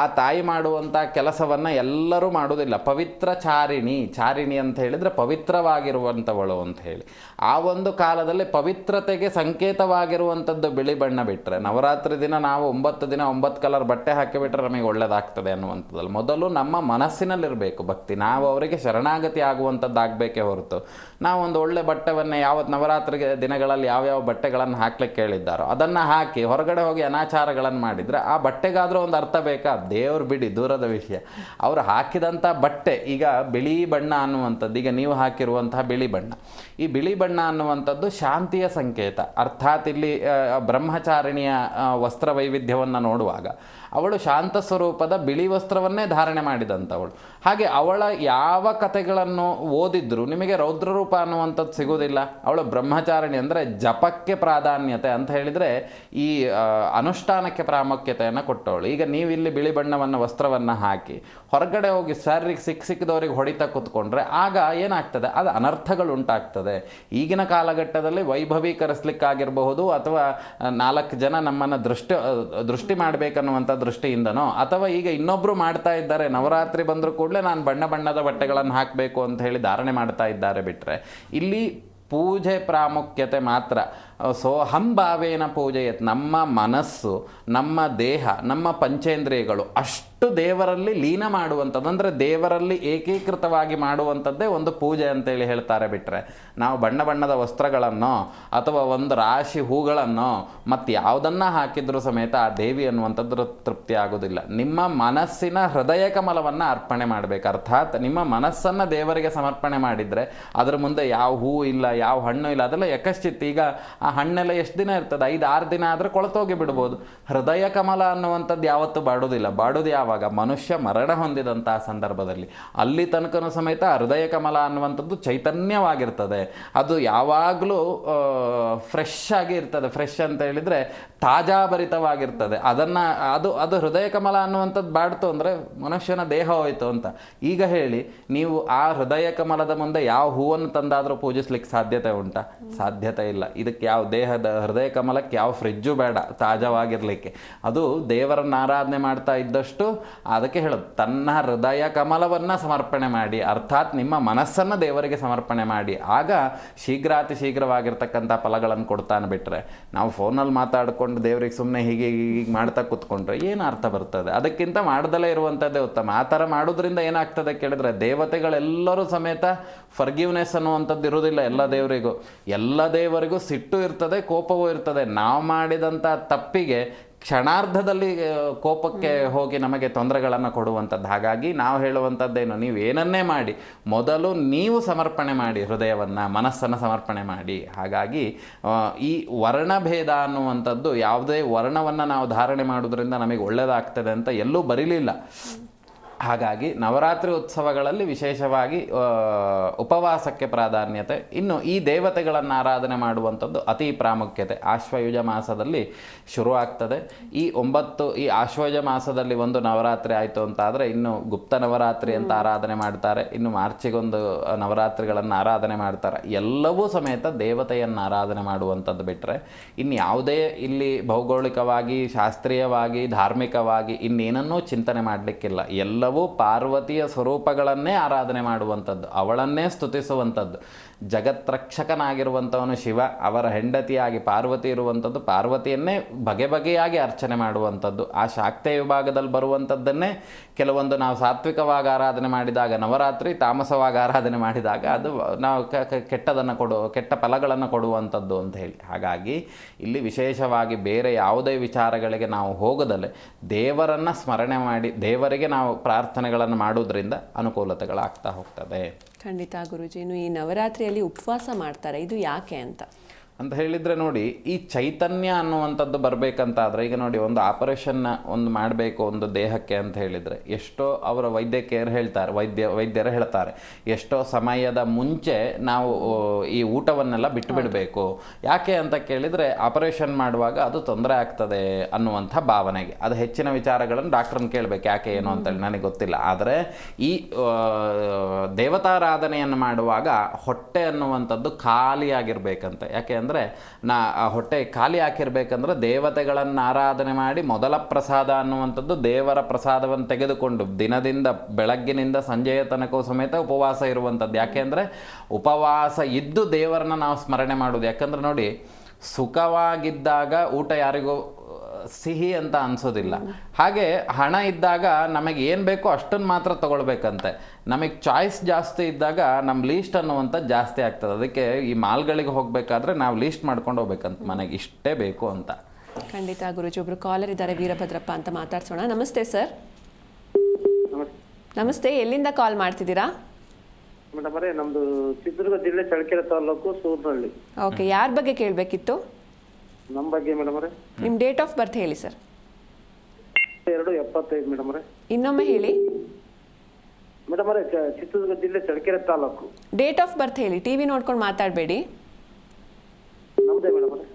ಆ ತಾಯಿ ಮಾಡುವಂಥ ಕೆಲಸವನ್ನು ಎಲ್ಲರೂ ಮಾಡೋದಿಲ್ಲ ಪವಿತ್ರ ಚಾರಿಣಿ ಚಾರಿಣಿ ಅಂತ ಹೇಳಿದರೆ ಪವಿತ್ರವಾಗಿರುವಂಥವಳು ಅಂತ ಹೇಳಿ. ಆ ಒಂದು ಕಾಲದಲ್ಲಿ ಪವಿತ್ರತೆಗೆ ಸಂಕೇತವಾಗಿರುವಂಥದ್ದು ಬಿಳಿ ಬಣ್ಣ ಬಿಟ್ಟರೆ ನವರಾತ್ರಿ ದಿನ ನಾವು ಒಂಬತ್ತು ದಿನ ಒಂಬತ್ತು ಕಲರ್ ಬಟ್ಟೆ ಹಾಕಿಬಿಟ್ರೆ ನಮಗೆ ಒಳ್ಳೆಯದಾಗ್ತದೆ ಅನ್ನುವಂಥದ್ದಲ್ಲ. ಮೊದಲು ನಮ್ಮ ಮನಸ್ಸಿನಲ್ಲಿರಬೇಕು ಭಕ್ತಿ. ನಾವು ಅವರಿಗೆ ಶರಣಾಗತಿ ಆಗುವಂಥದ್ದಾಗಬೇಕೇ ಹೊರತು. ನಾವು ಒಂದು ಒಳ್ಳೆ ಬಟ್ಟೆವನ್ನು, ಯಾವತ್ತು ನವರಾತ್ರಿಗೆ ದಿನಗಳಲ್ಲಿ ಯಾವ್ಯಾವ ಬಟ್ಟೆಗಳನ್ನು ಹಾಕ್ಲಿಕ್ಕೆ ಕೇಳಿದ್ದಾರೋ ಅದನ್ನು ಹಾಕಿ ಹೊರಗಡೆ ಹೋಗಿ ಅನಾಚಾರಗಳನ್ನು ಮಾಡಿದರೆ ಆ ಬಟ್ಟೆಗಾದರೂ ಒಂದು ಅರ್ಥ ಬೇಕಾ? ದೇವ್ರು ಬಿಡಿ, ದೂರದ ವಿಷಯ. ಅವರು ಹಾಕಿದಂಥ ಬಟ್ಟೆ, ಈಗ ಬಿಳಿ ಬಣ್ಣ ಅನ್ನುವಂಥದ್ದು, ಈಗ ನೀವು ಹಾಕಿರುವಂತಹ ಬಿಳಿ ಬಣ್ಣ. ಈ ಬಿಳಿ ಬಣ್ಣ ಅನ್ನುವಂಥದ್ದು ಶಾಂತಿಯ ಸಂಕೇತ. ಅರ್ಥಾತ್ ಇಲ್ಲಿ ಬ್ರಹ್ಮಚಾರಿಣಿಯ ವಸ್ತ್ರ ವೈವಿಧ್ಯವನ್ನು ನೋಡುವಾಗ ಅವಳು ಶಾಂತ ಸ್ವರೂಪದ ಬಿಳಿ ವಸ್ತ್ರವನ್ನೇ ಧಾರಣೆ ಮಾಡಿದಂಥವಳು ಹಾಗೆ ಅವಳ ಯಾವ ಕಥೆಗಳನ್ನು ಓದಿದ್ರು ನಿಮಗೆ ರೌದ್ರರೂಪ ಅನ್ನುವಂಥದ್ದು ಸಿಗೋದಿಲ್ಲ ಅವಳು ಬ್ರಹ್ಮಚಾರಣಿ ಅಂದರೆ ಜಪಕ್ಕೆ ಪ್ರಾಧಾನ್ಯತೆ ಅಂತ ಹೇಳಿದರೆ ಈ ಅನುಷ್ಠಾನಕ್ಕೆ ಪ್ರಾಮುಖ್ಯತೆಯನ್ನು ಕೊಟ್ಟವಳು. ಈಗ ನೀವು ಇಲ್ಲಿ ಬಿಳಿ ಬಣ್ಣವನ್ನು ವಸ್ತ್ರವನ್ನು ಹಾಕಿ ಹೊರಗಡೆ ಹೋಗಿ ಸರ್ರಿಗೆ ಸಿಕ್ಕ ಸಿಕ್ಕಿದವರಿಗೆ ಹೊಡಿತಾ ಕೂತ್ಕೊಂಡ್ರೆ ಆಗ ಏನಾಗ್ತದೆ? ಅದು ಅನರ್ಥಗಳು ಉಂಟಾಗ್ತದೆ. ಈಗಿನ ಕಾಲಘಟ್ಟದಲ್ಲಿ ವೈಭವೀಕರಿಸ್ಲಿಕ್ಕಾಗಿರಬಹುದು ಅಥವಾ ನಾಲ್ಕು ಜನ ನಮ್ಮನ್ನು ದೃಷ್ಟಿ ದೃಷ್ಟಿ ಮಾಡಬೇಕನ್ನುವಂಥ ದೃಷ್ಟಿಯಿಂದನೋ, ಅಥವಾ ಈಗ ಇನ್ನೊಬ್ಬರು ಮಾಡ್ತಾ ಇದ್ದಾರೆ, ನವರಾತ್ರಿ ಬಂದರೂ ಕೂಡಲೇ ನಾನು ಬಣ್ಣ ಬಣ್ಣದ ಬಟ್ಟೆಗಳನ್ನು ಹಾಕಬೇಕು ಅಂತ ಹೇಳಿ ಧಾರಣೆ ಮಾಡ್ತಾ ಇದ್ದಾರೆ ಬಿಟ್ಟರೆ ಇಲ್ಲಿ ಪೂಜೆ ಪ್ರಾಮುಖ್ಯತೆ ಮಾತ್ರ. ಸೋಹಂ ಹಂಭಾವೇನ ಪೂಜೆಯತ್ ನಮ್ಮ ಮನಸ್ಸು, ನಮ್ಮ ದೇಹ, ನಮ್ಮ ಪಂಚೇಂದ್ರಿಯಗಳು ಅಷ್ಟು ದೇವರಲ್ಲಿ ಲೀನ ಮಾಡುವಂಥದ್ದು, ಅಂದರೆ ದೇವರಲ್ಲಿ ಏಕೀಕೃತವಾಗಿ ಮಾಡುವಂಥದ್ದೇ ಒಂದು ಪೂಜೆ ಅಂತೇಳಿ ಹೇಳ್ತಾರೆ ಬಿಟ್ಟರೆ ನಾವು ಬಣ್ಣ ಬಣ್ಣದ ವಸ್ತ್ರಗಳನ್ನು ಅಥವಾ ಒಂದು ರಾಶಿ ಹೂಗಳನ್ನು ಮತ್ತು ಯಾವುದನ್ನು ಹಾಕಿದ್ರೂ ಸಮೇತ ಆ ದೇವಿ ಅನ್ನುವಂಥದ್ದು ತೃಪ್ತಿ ಆಗೋದಿಲ್ಲ. ನಿಮ್ಮ ಮನಸ್ಸಿನ ಹೃದಯ ಕಮಲವನ್ನು ಅರ್ಪಣೆ ಮಾಡಬೇಕು. ಅರ್ಥಾತ್ ನಿಮ್ಮ ಮನಸ್ಸನ್ನು ದೇವರಿಗೆ ಸಮರ್ಪಣೆ ಮಾಡಿದರೆ ಅದರ ಮುಂದೆ ಯಾವ ಹೂ ಇಲ್ಲ, ಯಾವ ಹಣ್ಣು ಇಲ್ಲ, ಅದೆಲ್ಲ ಯಕಶ್ಚಿತ್ ಈಗ ಆ ಆ ಹಣ್ಣೆಲ್ಲ ಎಷ್ಟು ದಿನ ಇರ್ತದೆ? ಐದು, ಆರು ದಿನ ಆದರೆ ಕೊಳತೋಗಿ ಬಿಡ್ಬೋದು. ಹೃದಯ ಕಮಲ ಅನ್ನುವಂಥದ್ದು ಯಾವತ್ತೂ ಬಾಡೋದಿಲ್ಲ. ಬಾಡೋದು ಯಾವಾಗ? ಮನುಷ್ಯ ಮರಣ ಹೊಂದಿದಂತಹ ಸಂದರ್ಭದಲ್ಲಿ. ಅಲ್ಲಿ ತನಕನೂ ಸಮೇತ ಹೃದಯ ಕಮಲ ಅನ್ನುವಂಥದ್ದು ಚೈತನ್ಯವಾಗಿರ್ತದೆ. ಅದು ಯಾವಾಗಲೂ ಫ್ರೆಶ್ ಆಗಿ ಇರ್ತದೆ. ಫ್ರೆಶ್ ಅಂತ ಹೇಳಿದರೆ ತಾಜಾಭರಿತವಾಗಿರ್ತದೆ. ಅದನ್ನು, ಅದು ಅದು ಹೃದಯ ಕಮಲ ಅನ್ನುವಂಥದ್ದು ಬಾಡ್ತು ಅಂದರೆ ಮನುಷ್ಯನ ದೇಹ ಹೋಯ್ತು ಅಂತ. ಈಗ ಹೇಳಿ, ನೀವು ಆ ಹೃದಯ ಕಮಲದ ಮುಂದೆ ಯಾವ ಹೂವನ್ನು ತಂದಾದರೂ ಪೂಜಿಸ್ಲಿಕ್ಕೆ ಸಾಧ್ಯತೆ ಉಂಟಾ? ಸಾಧ್ಯತೆ ಇಲ್ಲ. ಇದಕ್ಕೆ ಯಾವ ದೇಹದ ಹೃದಯ ಕಮಲಕ್ಕೆ ಯಾವ ಫ್ರಿಜ್ಜು ಬೇಡ, ತಾಜವಾಗಿರಲಿಕ್ಕೆ. ಅದು ದೇವರನ್ನು ಆರಾಧನೆ ಮಾಡ್ತಾ ಇದ್ದಷ್ಟು ಅದಕ್ಕೆ ಹೇಳೋದು, ತನ್ನ ಹೃದಯ ಕಮಲವನ್ನು ಸಮರ್ಪಣೆ ಮಾಡಿ, ಅರ್ಥಾತ್ ನಿಮ್ಮ ಮನಸ್ಸನ್ನು ದೇವರಿಗೆ ಸಮರ್ಪಣೆ ಮಾಡಿ, ಆಗ ಶೀಘ್ರ ಅತಿ ಶೀಘ್ರವಾಗಿರ್ತಕ್ಕಂಥ ಫಲಗಳನ್ನು ಕೊಡ್ತಾನೆ ಬಿಟ್ಟರೆ ನಾವು ಫೋನಲ್ಲಿ ಮಾತಾಡಿಕೊಂಡು ದೇವರಿಗೆ ಸುಮ್ಮನೆ ಹೀಗೆ ಹೀಗೆ ಮಾಡ್ತಾ ಕೂತ್ಕೊಂಡ್ರೆ ಏನು ಅರ್ಥ ಬರ್ತದೆ? ಅದಕ್ಕಿಂತ ಮಾಡ್ದಲೇ ಇರುವಂಥದ್ದೇ ಉತ್ತಮ. ಆ ಥರ ಮಾಡೋದ್ರಿಂದ ಏನಾಗ್ತದೆ ಕೇಳಿದ್ರೆ, ದೇವತೆಗಳೆಲ್ಲರೂ ಸಮೇತ ಫರ್ಗಿವ್ನೆಸ್ ಅನ್ನುವಂಥದ್ದು ಇರೋದಿಲ್ಲ ಎಲ್ಲ ದೇವರಿಗೂ. ಎಲ್ಲ ದೇವರಿಗೂ ಸಿಟ್ಟು ಇರ್ತದೆ ಕೋಪವೂ ಇರ್ತದೆ. ನಾವು ಮಾಡಿದಂಥ ತಪ್ಪಿಗೆ ಕ್ಷಣಾರ್ಧದಲ್ಲಿ ಕೋಪಕ್ಕೆ ಹೋಗಿ ನಮಗೆ ತೊಂದರೆಗಳನ್ನು ಕೊಡುವಂಥದ್ದು ಹಾಗಾಗಿ ನಾವು ಹೇಳುವಂಥದ್ದೇನು ನೀವು ಏನನ್ನೇ ಮಾಡಿ ಮೊದಲು ನೀವು ಸಮರ್ಪಣೆ ಮಾಡಿ ಹೃದಯವನ್ನು ಮನಸ್ಸನ್ನು ಸಮರ್ಪಣೆ ಮಾಡಿ. ಹಾಗಾಗಿ ಈ ವರ್ಣಭೇದ ಅನ್ನುವಂಥದ್ದು ಯಾವುದೇ ವರ್ಣವನ್ನು ನಾವು ಧಾರಣೆ ಮಾಡೋದ್ರಿಂದ ನಮಗೆ ಒಳ್ಳೆಯದಾಗ್ತದೆ ಅಂತ ಎಲ್ಲೂ ಬರೀಲಿಲ್ಲ. ಹಾಗಾಗಿ ನವರಾತ್ರಿ ಉತ್ಸವಗಳಲ್ಲಿ ವಿಶೇಷವಾಗಿ ಉಪವಾಸಕ್ಕೆ ಪ್ರಾಧಾನ್ಯತೆ. ಇನ್ನು ಈ ದೇವತೆಗಳನ್ನು ಆರಾಧನೆ ಮಾಡುವಂಥದ್ದು ಅತಿ ಪ್ರಾಮುಖ್ಯತೆ. ಆಶ್ವಯುಜ ಮಾಸದಲ್ಲಿ ಶುರುವಾಗ್ತದೆ ಈ ಒಂಬತ್ತು ಈ ಆಶ್ವಯುಜ ಮಾಸದಲ್ಲಿ ಒಂದು ನವರಾತ್ರಿ ಆಯಿತು ಅಂತಾದರೆ ಇನ್ನು ಗುಪ್ತ ನವರಾತ್ರಿ ಅಂತ ಆರಾಧನೆ ಮಾಡ್ತಾರೆ. ಇನ್ನು ಮಾರ್ಚಿಗೊಂದು ನವರಾತ್ರಿಗಳನ್ನು ಆರಾಧನೆ ಮಾಡ್ತಾರೆ. ಎಲ್ಲವೂ ಸಮೇತ ದೇವತೆಯನ್ನು ಆರಾಧನೆ ಮಾಡುವಂಥದ್ದು ಬಿಟ್ಟರೆ ಇನ್ನು ಯಾವುದೇ ಇಲ್ಲಿ ಭೌಗೋಳಿಕವಾಗಿ ಶಾಸ್ತ್ರೀಯವಾಗಿ ಧಾರ್ಮಿಕವಾಗಿ ಇನ್ನೇನನ್ನೂ ಚಿಂತನೆ ಮಾಡಲಿಕ್ಕಿಲ್ಲ. ಎಲ್ಲವೂ ಪಾರ್ವತಿಯ ಸ್ವರೂಪಗಳನ್ನೇ ಆರಾಧನೆ ಮಾಡುವಂಥದ್ದು ಅವಳನ್ನೇ ಸ್ತುತಿಸುವಂಥದ್ದು. ಜಗತ್ರಕ್ಷಕನಾಗಿರುವಂಥವನು ಶಿವ, ಅವರ ಹೆಂಡತಿಯಾಗಿ ಪಾರ್ವತಿ ಇರುವಂಥದ್ದು ಪಾರ್ವತಿಯನ್ನೇ ಬಗೆ ಬಗೆಯಾಗಿ ಅರ್ಚನೆ ಮಾಡುವಂಥದ್ದು. ಆ ಶಾಕ್ತ ವಿಭಾಗದಲ್ಲಿ ಬರುವಂಥದ್ದನ್ನೇ ಕೆಲವೊಂದು ನಾವು ಸಾತ್ವಿಕವಾಗಿ ಆರಾಧನೆ ಮಾಡಿದಾಗ, ನವರಾತ್ರಿ ತಾಮಸವಾಗಿ ಆರಾಧನೆ ಮಾಡಿದಾಗ ಅದು ನಾವು ಕೆಟ್ಟದನ್ನು ಕೊಡು, ಕೆಟ್ಟ ಫಲಗಳನ್ನು ಕೊಡುವಂಥದ್ದು ಅಂತ ಹೇಳಿ. ಹಾಗಾಗಿ ಇಲ್ಲಿ ವಿಶೇಷವಾಗಿ ಬೇರೆ ಯಾವುದೇ ವಿಚಾರಗಳಿಗೆ ನಾವು ಹೋಗದಲ್ಲೇ ದೇವರನ್ನು ಸ್ಮರಣೆ ಮಾಡಿ, ದೇವರಿಗೆ ನಾವು ಪ್ರಾರ್ಥನೆಗಳನ್ನು ಮಾಡುವುದರಿಂದ ಅನುಕೂಲತೆಗಳಾಗ್ತಾ ಹೋಗ್ತದೆ. ಖಂಡಿತ ಗುರುಜಿ ಈ ನವರಾತ್ರಿಯಲ್ಲಿ ಉಪವಾಸ ಮಾಡ್ತಾರೆ ಇದು ಯಾಕೆ ಅಂತ? ಅಂತ ಹೇಳಿದರೆ ನೋಡಿ, ಈ ಚೈತನ್ಯ ಅನ್ನುವಂಥದ್ದು ಬರಬೇಕಂತಾದರೆ, ಈಗ ನೋಡಿ ಒಂದು ಆಪರೇಷನ್ನ ಒಂದು ಮಾಡಬೇಕು ಒಂದು ದೇಹಕ್ಕೆ ಅಂತ ಹೇಳಿದರೆ, ಎಷ್ಟೋ ಅವರ ವೈದ್ಯಕೀಯರು ಹೇಳ್ತಾರೆ, ವೈದ್ಯ, ವೈದ್ಯರು ಹೇಳ್ತಾರೆ, ಎಷ್ಟೋ ಸಮಯದ ಮುಂಚೆ ನಾವು ಈ ಊಟವನ್ನೆಲ್ಲ ಬಿಟ್ಟು ಬಿಡಬೇಕು ಯಾಕೆ ಅಂತ ಕೇಳಿದರೆ ಆಪರೇಷನ್ ಮಾಡುವಾಗ ಅದು ತೊಂದರೆ ಆಗ್ತದೆ ಅನ್ನುವಂಥ ಭಾವನೆಗೆ. ಅದು ಹೆಚ್ಚಿನ ವಿಚಾರಗಳನ್ನು ಡಾಕ್ಟ್ರನ್ನ ಕೇಳಬೇಕು, ಯಾಕೆ ಏನು ಅಂತೇಳಿ ನನಗೆ ಗೊತ್ತಿಲ್ಲ. ಆದರೆ ಈ ದೇವತಾರಾಧನೆಯನ್ನು ಮಾಡುವಾಗ ಹೊಟ್ಟೆ ಅನ್ನುವಂಥದ್ದು ಖಾಲಿಯಾಗಿರಬೇಕಂತ. ಯಾಕೆ ಅಂದರೆ ನಾ ಹೊಟ್ಟೆ ಖಾಲಿ ಹಾಕಿರ್ಬೇಕಂದ್ರೆ ದೇವತೆಗಳನ್ನು ಆರಾಧನೆ ಮಾಡಿ ಮೊದಲ ಪ್ರಸಾದ ಅನ್ನುವಂಥದ್ದು ದೇವರ ಪ್ರಸಾದವನ್ನು ತೆಗೆದುಕೊಂಡು ದಿನದಿಂದ ಬೆಳಗ್ಗಿನಿಂದ ಸಂಜೆಯ ತನಕ ಸಮೇತ ಉಪವಾಸ ಇರುವಂಥದ್ದು. ಯಾಕೆಂದರೆ ಉಪವಾಸ ಇದ್ದು ದೇವರನ್ನ ನಾವು ಸ್ಮರಣೆ ಮಾಡೋದು. ಯಾಕಂದ್ರೆ ನೋಡಿ, ಸುಖವಾಗಿದ್ದಾಗ ಊಟ ಯಾರಿಗೂ ಸಿಹಿ ಅಂತ ಅನ್ಸೋದಿಲ್ಲ. ಹಾಗೆ ಹಣ ಇದ್ದಾಗ ನಮಗೆ ಏನು ಬೇಕೋ ಅಷ್ಟನ್ನು ಮಾತ್ರ ತಗೊಳ್ಬೇಕಂತೆ. ನಮಗೆ ಚಾಯ್ಸ್ ಜಾಸ್ತಿ ಇದ್ದಾಗ ನಮ್ಮ ಲೀಸ್ಟ್ ಅನ್ನುವಂಥ ಜಾಸ್ತಿ ಆಗ್ತದೆ. ಅದಕ್ಕೆ ಈ ಮಾಲ್ಗಳಿಗೆ ಹೋಗಬೇಕಾದ್ರೆ ನಾವು ಲೀಸ್ಟ್ ಮಾಡ್ಕೊಂಡು ಹೋಗ್ಬೇಕಂತ ಮನೆಗೆ. ಇಷ್ಟೇ ಬೇಕು ಅಂತ. ಖಂಡಿತ ಗುರುಜಿ ಒಬ್ರು ಕಾಲರ್ ಇದ್ದಾರೆ ವೀರಭದ್ರಪ್ಪ ಅಂತ ಮಾತಾಡ್ಸೋಣ. ನಮಸ್ತೆ ಸರ್ ನಮಸ್ತೆ. ಎಲ್ಲಿಂದ ಕಾಲ್ ಮಾಡ್ತಿದ್ದೀರಾ? ಮೇಡಮ್ ಅವರೇ ನಮ್ದು ಚಿತ್ರದುರ್ಗ ಜಿಲ್ಲೆ ಚಳ್ಳಕೆರೆ ತಾಲೂಕು ಸೂರ್ನಹಳ್ಳಿ ಓಕೆ ಯಾರ ಬಗ್ಗೆ ಕೇಳಬೇಕಿತ್ತು? ನಮ್ಮ ಬಗ್ಗೆ ಮೇಡಮ್ ಅವರೇ? ನಿಮ್ಮ ಡೇಟ್ ಆಫ್ ಬರ್ತ್ ಹೇಳಿ ಸರ್. ಎರಡು ಎಪ್ಪತ್ತೈದು ಮೇಡಮ್ ಅವರೇ. ಇನ್ನೊಮ್ಮೆ ಹೇಳಿ. ಮೇಡಮ್ ಅವರೇ ಚ- ಚಿತ್ರದುರ್ಗ ಜಿಲ್ಲೆ Challakere taluk. Date of birth ಹೇಳಿ ಟಿವಿ ನೋಡ್ಕೊಂಡು ಮಾತಾಡಬೇಡಿ. ನಮ್ದೇ ಮೇಡಮ್ ಅವರೇ.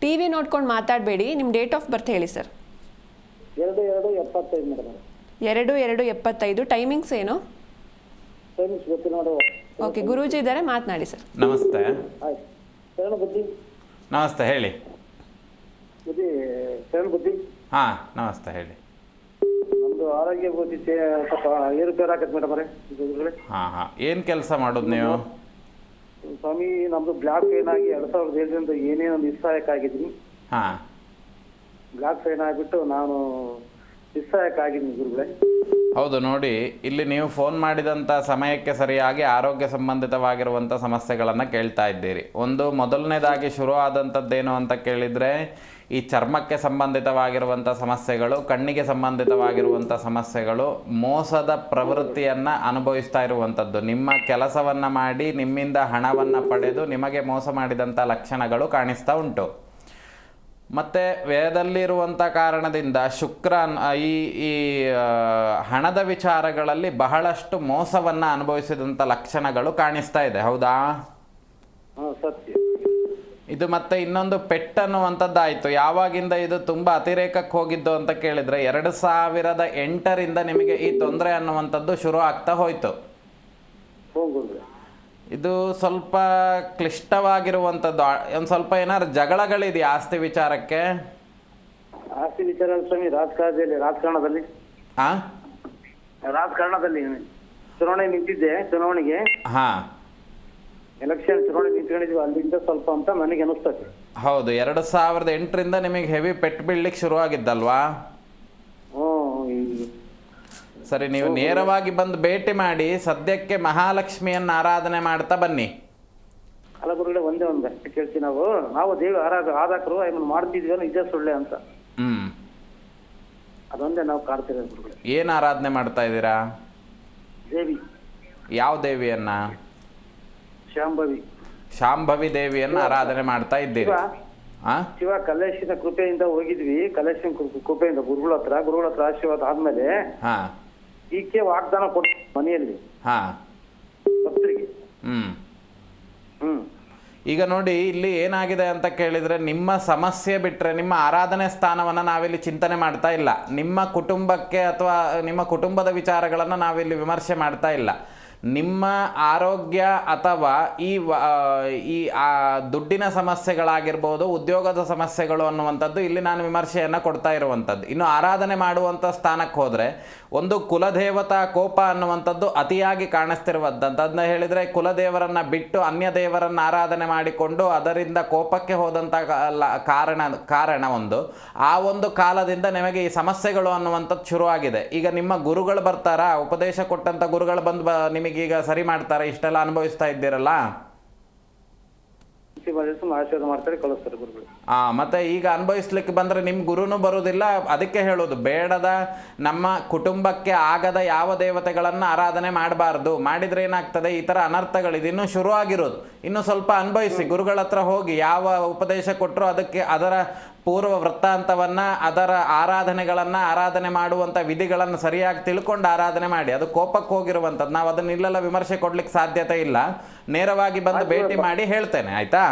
ಟಿ ವಿ ನೋಡ್ಕೊಂಡು ಮಾತಾಡಬೇಡಿ ನಿಮ್ಮ ಡೇಟ್ ಆಫ್ ಬರ್ತ್ ಹೇಳಿ ಸರ್. ಎರಡು ಎರಡು ಎಪ್ಪತ್ತೈದು ಮೇಡಮ್ ಅವರೇ. ಎರಡು ಎರಡು ಎಪ್ಪತ್ತೈದು ಟೈಮಿಂಗ್ಸ್ ಏನು? ಟೈಮಿಂಗ್ಸ್ ಗೊತ್ತಿಲ್ಲ ಮೇಡಮ್ ಓಕೆ ಗುರೂಜಿ ಇದ್ದಾರೆ ಮಾತನಾಡಿ ಸರ್. ನಮಸ್ತೆ. ಆಯ್ತು. ಶರಣ ಬುದ್ಧಿ. ನಮಸ್ತೆ ಹೇಳಿ. ಬುದ್ಧಿ ಹಾಂ ನಮಸ್ತೆ ಹೇಳಿ. ನಮ್ದು ಆರೋಗ್ಯ ಬುದ್ಧಿ ಸ್ವಲ್ಪ ಏರುಪೇರು ಆಗತ್ತೆ ಮೇಡಮ್ ಅವರೇ ಹಾಂ ಹಾಂ. ಏನು ಕೆಲಸ ಮಾಡೋದು ನೀವು? ಸ್ವಾಮಿ ನಮ್ದು ಬ್ಲಾಕ್ ಏನಾಗಿ ಆಗಿ ಎರಡ್ ಸಾವಿರದ ಏಳರಿಂದ ಏನೇನೊಂದು ಇಷ್ಟ ಆಗಿದ್ದೀನಿ. ಹಾಂ. ಬ್ಲಾಕ್ ಫೈನ್ ಆಗಿಬಿಟ್ಟು ನಾನು ಹೌದು, ನೋಡಿ, ಇಲ್ಲಿ ನೀವು ಫೋನ್ ಮಾಡಿದಂತ ಸಮಯಕ್ಕೆ ಸರಿಯಾಗಿ ಆರೋಗ್ಯ ಸಂಬಂಧಿತವಾಗಿರುವಂಥ ಸಮಸ್ಯೆಗಳನ್ನು ಕೇಳ್ತಾ ಇದ್ದೀರಿ. ಒಂದು, ಮೊದಲನೇದಾಗಿ ಶುರು ಆದಂತದ್ದೇನು ಅಂತ ಕೇಳಿದ್ರೆ, ಈ ಚರ್ಮಕ್ಕೆ ಸಂಬಂಧಿತವಾಗಿರುವಂಥ ಸಮಸ್ಯೆಗಳು, ಕಣ್ಣಿಗೆ ಸಂಬಂಧಿತವಾಗಿರುವಂತ ಸಮಸ್ಯೆಗಳು, ಮೋಸದ ಪ್ರವೃತ್ತಿಯನ್ನು ಅನುಭವಿಸ್ತಾ ಇರುವಂಥದ್ದು ನಿಮ್ಮ ಕೆಲಸವನ್ನ ಮಾಡಿ, ನಿಮ್ಮಿಂದ ಹಣವನ್ನು ಪಡೆದು ನಿಮಗೆ ಮೋಸ ಮಾಡಿದಂತ ಲಕ್ಷಣಗಳು ಕಾಣಿಸ್ತಾ ಉಂಟು. ಮತ್ತು ವೇದಲ್ಲಿರುವಂಥ ಕಾರಣದಿಂದ ಶುಕ್ರ ಈ ಈ ಹಣದ ವಿಚಾರಗಳಲ್ಲಿ ಬಹಳಷ್ಟು ಮೋಸವನ್ನು ಅನುಭವಿಸಿದಂಥ ಲಕ್ಷಣಗಳು ಕಾಣಿಸ್ತಾ ಇದೆ ಹೌದಾ? ಸತ್ಯ. ಇದು ಮತ್ತೆ ಇನ್ನೊಂದು ಪೆಟ್ ಅನ್ನುವಂಥದ್ದಾಯಿತು ಯಾವಾಗಿಂದ ಇದು ತುಂಬ ಅತಿರೇಕಕ್ಕೆ ಹೋಗಿದ್ದು ಅಂತ ಕೇಳಿದರೆ ಎರಡು ಸಾವಿರದ ಎಂಟರಿಂದ ನಿಮಗೆ ಈ ತೊಂದರೆ ಅನ್ನುವಂಥದ್ದು ಶುರು ಆಗ್ತಾ ಹೋಯಿತು. ಇದು ಸ್ವಲ್ಪ ಕ್ಲಿಷ್ಟವಾಗಿರುವಂಥದ್ದು. ಒಂದು ಸ್ವಲ್ಪ ಏನಾದ್ರು ಜಗಳಗಳಿದೆಯಾ ಆಸ್ತಿ ವಿಚಾರಕ್ಕೆ? ಆಸ್ತಿ ವಿಚಾರ ಸ್ವಾಮಿ ರಾಜಕಾರಣದಲ್ಲಿ ರಾಜಕಾರಣದಲ್ಲಿ. ಆ? ರಾಜಕಾರಣದಲ್ಲಿ ಚುನಾವಣೆ ನಿಂತಿದ್ದೆ ಚುನಾವಣೆಗೆ. ಹಾ. ಎಲೆಕ್ಷನ್ ಚುನಾವಣೆ ನಿಂತ್ಕೊಂಡಿದ್ವಿ ಅಲ್ಲಿಂದ ಸ್ವಲ್ಪ ಅಂತ ನನಗೆ ಅನಿಸ್ತದೆ ಹೌದು ಎರಡು ಸಾವಿರದ ಎಂಟರಿಂದ ನಿಮಗೆ ಹೆವಿ ಪೆಟ್ಟು ಬೀಳ್ಲಿಕ್ಕೆ ಶುರುವಾಗಿದ್ದಲ್ವಾ? ಹ್ಮ್ ಈ- ಸರಿ ನೀವು ನೇರವಾಗಿ ಬಂದು ಭೇಟಿ ಮಾಡಿ ಸದ್ಯಕ್ಕೆ ಮಹಾಲಕ್ಷ್ಮಿಯನ್ನು ಆರಾಧನೆ ಮಾಡ್ತಾ ಬನ್ನಿ. ಕಲಬುರಗಿ ಒಂದೇ ಒಂದು ಅಷ್ಟೇ ಕೇಳ್ತೀವಿ ನಾವು. ನಾವು ದೇವಿ ಆರಾಧ ಆರಾಧಕರು ಅದನ್ನ ಮಾಡ್ತಿದ್ವಿ ನಿಜ ಸುಳ್ಳೆ ಅಂತ. ಹ್ಮ್. ಅದೊಂದೇ ನಾವು ಕಾಡ್ತಿರೋದು ಗುರುಗಳೇ. ಏನು ಆರಾಧನೆ ಮಾಡ್ತಾ ಇದ್ದೀರಾ? ದೇವಿ. ಯಾವ ದೇವಿಯನ್ನ? ಶಾಂಭವಿ. ಶಾಂಭವಿ ದೇವಿಯನ್ನ ಆರಾಧನೆ ಮಾಡ್ತಾ ಇದ್ದೀರಿ. ಶಿವ ಆ? ಶಿವ ಕಲೇಶಿನ ಕೃಪೆಯಿಂದ ಹೋಗಿದ್ವಿ. ಕಲೇಶಿನ ಕೃಪೆಯಿಂದ ಗುರುಗಳ ಹತ್ರ ಗುರುಗಳ ಹತ್ರ ಆಶೀರ್ವಾದ ಆದ್ಮೇಲೆ ಹಾ. ಈಕೆ ವಾಗ್ದಾನ ಕೊಟ್ಟ ಮನೆಯಲ್ಲಿ. ಹಾ. ಭಕ್ತರಿಗೆ. ಹ್ಮ್. ಹ್ಮ್. ಈಗ ನೋಡಿ ಇಲ್ಲಿ ಏನಾಗಿದೆ ಅಂತ ಕೇಳಿದ್ರೆ ನಿಮ್ಮ ಸಮಸ್ಯೆ ಬಿಟ್ಟರೆ ನಿಮ್ಮ ಆರಾಧನೆ ಸ್ಥಾನವನ್ನು ನಾವಿಲ್ಲಿ ಚಿಂತನೆ ಮಾಡ್ತಾ ಇಲ್ಲ. ನಿಮ್ಮ ಕುಟುಂಬಕ್ಕೆ ಅಥವಾ ನಿಮ್ಮ ಕುಟುಂಬದ ವಿಚಾರಗಳನ್ನು ನಾವಿಲ್ಲಿ ವಿಮರ್ಶೆ ಮಾಡ್ತಾ ಇಲ್ಲ. ನಿಮ್ಮ ಆರೋಗ್ಯ ಅಥವಾ ಈ ಈ ಆ, ದುಡ್ಡಿನ ಸಮಸ್ಯೆಗಳಾಗಿರ್ಬೋದು ಉದ್ಯೋಗದ ಸಮಸ್ಯೆಗಳು ಅನ್ನುವಂಥದ್ದು ಇಲ್ಲಿ ನಾನು ವಿಮರ್ಶೆಯನ್ನು ಕೊಡ್ತಾ ಇರುವಂಥದ್ದು. ಇನ್ನು ಆರಾಧನೆ ಮಾಡುವಂಥ ಸ್ಥಾನಕ್ಕೆ ಹೋದರೆ ಒಂದು ಕುಲದೇವತಾ ಕೋಪ ಅನ್ನುವಂಥದ್ದು ಅತಿಯಾಗಿ ಕಾಣಿಸ್ತಿರುವಂಥದ್ದು. ಅದನ್ನ ಹೇಳಿದರೆ ಕುಲದೇವರನ್ನು ಬಿಟ್ಟು ಅನ್ಯ ದೇವರನ್ನು ಆರಾಧನೆ ಮಾಡಿಕೊಂಡು ಅದರಿಂದ ಕೋಪಕ್ಕೆ ಹೋದಂಥ ಕಾರಣ ಕಾರಣ ಒಂದು. ಆ ಒಂದು ಕಾಲದಿಂದ ನಿಮಗೆ ಈ ಸಮಸ್ಯೆಗಳು ಅನ್ನುವಂಥದ್ದು ಶುರುವಾಗಿದೆ. ಈಗ ನಿಮ್ಮ ಗುರುಗಳು ಬರ್ತಾರಾ? ಉಪದೇಶ ಕೊಟ್ಟಂಥ ಗುರುಗಳು ಬಂದು ಬ, ನಿಮಗೀಗ ಸರಿ ಮಾಡ್ತಾರೆ, ಇಷ್ಟೆಲ್ಲ ಅನುಭವಿಸ್ತಾ ಇದ್ದೀರಲ್ಲ? ಶಿವ ದೇವಸ್ಥಾನ ಆಶೀರ್ವಾದ ಮಾಡ್ತಾರೆ ಕಳಿಸ್ತಾರೆ ಗುರುಗಳು. ಆ, ಮತ್ತೆ ಈಗ ಅನುಭವಿಸ್ಲಿಕ್ಕೆ ಬಂದ್ರೆ ನಿಮ್ ಗುರುನು ಬರುವುದಿಲ್ಲ ಅದಕ್ಕೆ ಹೇಳೋದು ಬೇಡದ ನಮ್ಮ ಕುಟುಂಬಕ್ಕೆ ಆಗದ ಯಾವ ದೇವತೆಗಳನ್ನ ಆರಾಧನೆ ಮಾಡಬಾರ್ದು. ಮಾಡಿದ್ರೆ ಏನಾಗ್ತದೆ? ಈ ತರ ಅನರ್ಥಗಳಿದೆ. ಇನ್ನೂ ಶುರು ಆಗಿರೋದು ಇನ್ನು ಸ್ವಲ್ಪ ಅನುಭವಿಸಿ ಗುರುಗಳ ಹತ್ರ ಹೋಗಿ ಯಾವ ಉಪದೇಶ ಕೊಟ್ಟರು ಅದಕ್ಕೆ ಅದರ ಪೂರ್ವ ವೃತ್ತಾಂತವನ್ನು ಅದರ ಆರಾಧನೆಗಳನ್ನು ಆರಾಧನೆ ಮಾಡುವಂಥ ವಿಧಿಗಳನ್ನು ಸರಿಯಾಗಿ ತಿಳ್ಕೊಂಡು ಆರಾಧನೆ ಮಾಡಿ. ಅದು ಕೋಪಕ್ಕೆ ಹೋಗಿರುವಂಥದ್ದು. ನಾವು ಅದನ್ನ ಇಲ್ಲೆಲ್ಲ ವಿಮರ್ಶೆ ಕೊಡ್ಲಿಕ್ಕೆ ಸಾಧ್ಯತೆ ಇಲ್ಲ. ನೇರವಾಗಿ ಬಂದು ಭೇಟಿ ಮಾಡಿ ಹೇಳ್ತೇನೆ ಆಯ್ತಾ?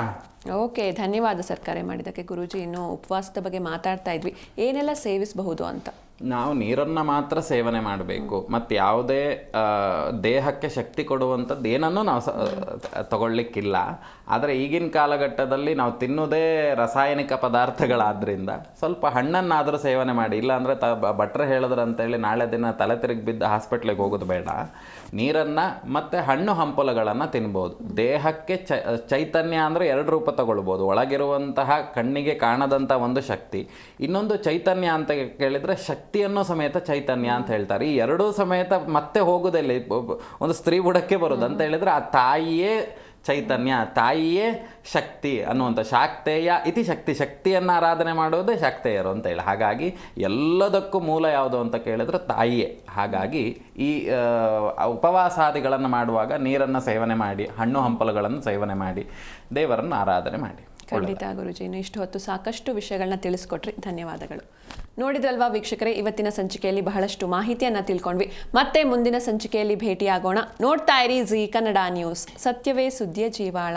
ಓಕೆ ಧನ್ಯವಾದ ಸರ್ ಕರೆ ಮಾಡಿದ್ದಕ್ಕೆ ಗುರೂಜಿ. ಇನ್ನು ಉಪವಾಸದ ಬಗ್ಗೆ ಮಾತಾಡ್ತಾ ಇದ್ವಿ. ಏನೆಲ್ಲ ಸೇವಿಸಬಹುದು ಅಂತ? ನಾವು ನೀರನ್ನು ಮಾತ್ರ ಸೇವನೆ ಮಾಡಬೇಕು. ಮತ್ತು ಯಾವುದೇ ದೇಹಕ್ಕೆ ಶಕ್ತಿ ಕೊಡುವಂಥದ್ದು ಏನನ್ನು ನಾವು ಸ ತಗೊಳ್ಳಿಕ್ಕಿಲ್ಲ. ಆದರೆ ಈಗಿನ ಕಾಲಘಟ್ಟದಲ್ಲಿ ನಾವು ತಿನ್ನೋದೇ ರಾಸಾಯನಿಕ ಪದಾರ್ಥಗಳಾದ್ರಿಂದ ಸ್ವಲ್ಪ ಹಣ್ಣನ್ನಾದರೂ ಸೇವನೆ ಮಾಡಿ. ಇಲ್ಲಾಂದರೆ ತ ಭಟ್ರು ಹೇಳಿದ್ರು ಅಂತೇಳಿ ನಾಳೆ ದಿನ ತಲೆ ತಿರುಗಿ ಬಿದ್ದು ಹಾಸ್ಪಿಟ್ಲಿಗೆ ಹೋಗೋದು ಬೇಡ. ನೀರನ್ನು ಮತ್ತು ಹಣ್ಣು ಹಂಪಲುಗಳನ್ನು ತಿನ್ಬೋದು. ದೇಹಕ್ಕೆ ಚ ಚೈತನ್ಯ ಅಂದರೆ ಎರಡು ರೂಪ ತಗೊಳ್ಬೋದು. ಒಳಗಿರುವಂತಹ ಕಣ್ಣಿಗೆ ಕಾಣದಂಥ ಒಂದು ಶಕ್ತಿ. ಇನ್ನೊಂದು ಚೈತನ್ಯ ಅಂತ ಕೇಳಿದರೆ ಶಕ್ತಿಯನ್ನು ಸಮೇತ ಚೈತನ್ಯ ಅಂತ ಹೇಳ್ತಾರೆ. ಈ ಎರಡೂ ಸಮೇತ ಮತ್ತೆ ಹೋಗೋದಿಲ್ಲ ಒಂದು ಸ್ತ್ರೀ ಬುಡಕ್ಕೆ ಬರೋದು ಅಂತ ಹೇಳಿದರೆ ಆ ತಾಯಿಯೇ ಚೈತನ್ಯ ತಾಯಿಯೇ ಶಕ್ತಿ ಅನ್ನುವಂಥ ಶಾಕ್ತೇಯ ಇತಿ ಶಕ್ತಿ, ಶಕ್ತಿಯನ್ನು ಆರಾಧನೆ ಮಾಡೋದೇ ಶಾಕ್ತೇಯರು ಅಂತ ಹೇಳಿ. ಹಾಗಾಗಿ ಎಲ್ಲದಕ್ಕೂ ಮೂಲ ಯಾವುದು ಅಂತ ಕೇಳಿದ್ರೆ ತಾಯಿಯೇ. ಹಾಗಾಗಿ ಈ ಉಪವಾಸಾದಿಗಳನ್ನು ಮಾಡುವಾಗ ನೀರನ್ನು ಸೇವನೆ ಮಾಡಿ, ಹಣ್ಣು ಹಂಪಲುಗಳನ್ನು ಸೇವನೆ ಮಾಡಿ, ದೇವರನ್ನು ಆರಾಧನೆ ಮಾಡಿ. ಖಂಡಿತ ಗುರುಜಿ, ಇನ್ನು ಇಷ್ಟು ಹೊತ್ತು ಸಾಕಷ್ಟು ವಿಷಯಗಳನ್ನ ತಿಳಿಸ್ಕೊಟ್ರಿ. ಧನ್ಯವಾದಗಳು. ನೋಡಿದ್ರಲ್ವಾ ವೀಕ್ಷಕರೇ, ಇವತ್ತಿನ ಸಂಚಿಕೆಯಲ್ಲಿ ಬಹಳಷ್ಟು ಮಾಹಿತಿಯನ್ನು ತಿಳ್ಕೊಂಡ್ವಿ. ಮತ್ತೆ ಮುಂದಿನ ಸಂಚಿಕೆಯಲ್ಲಿ ಭೇಟಿಯಾಗೋಣ. ನೋಡ್ತಾ ಇರಿ ಜಿ ಕನ್ನಡ ನ್ಯೂಸ್. ಸತ್ಯವೇ ಸುದ್ದಿಯ ಜೀವಾಳ.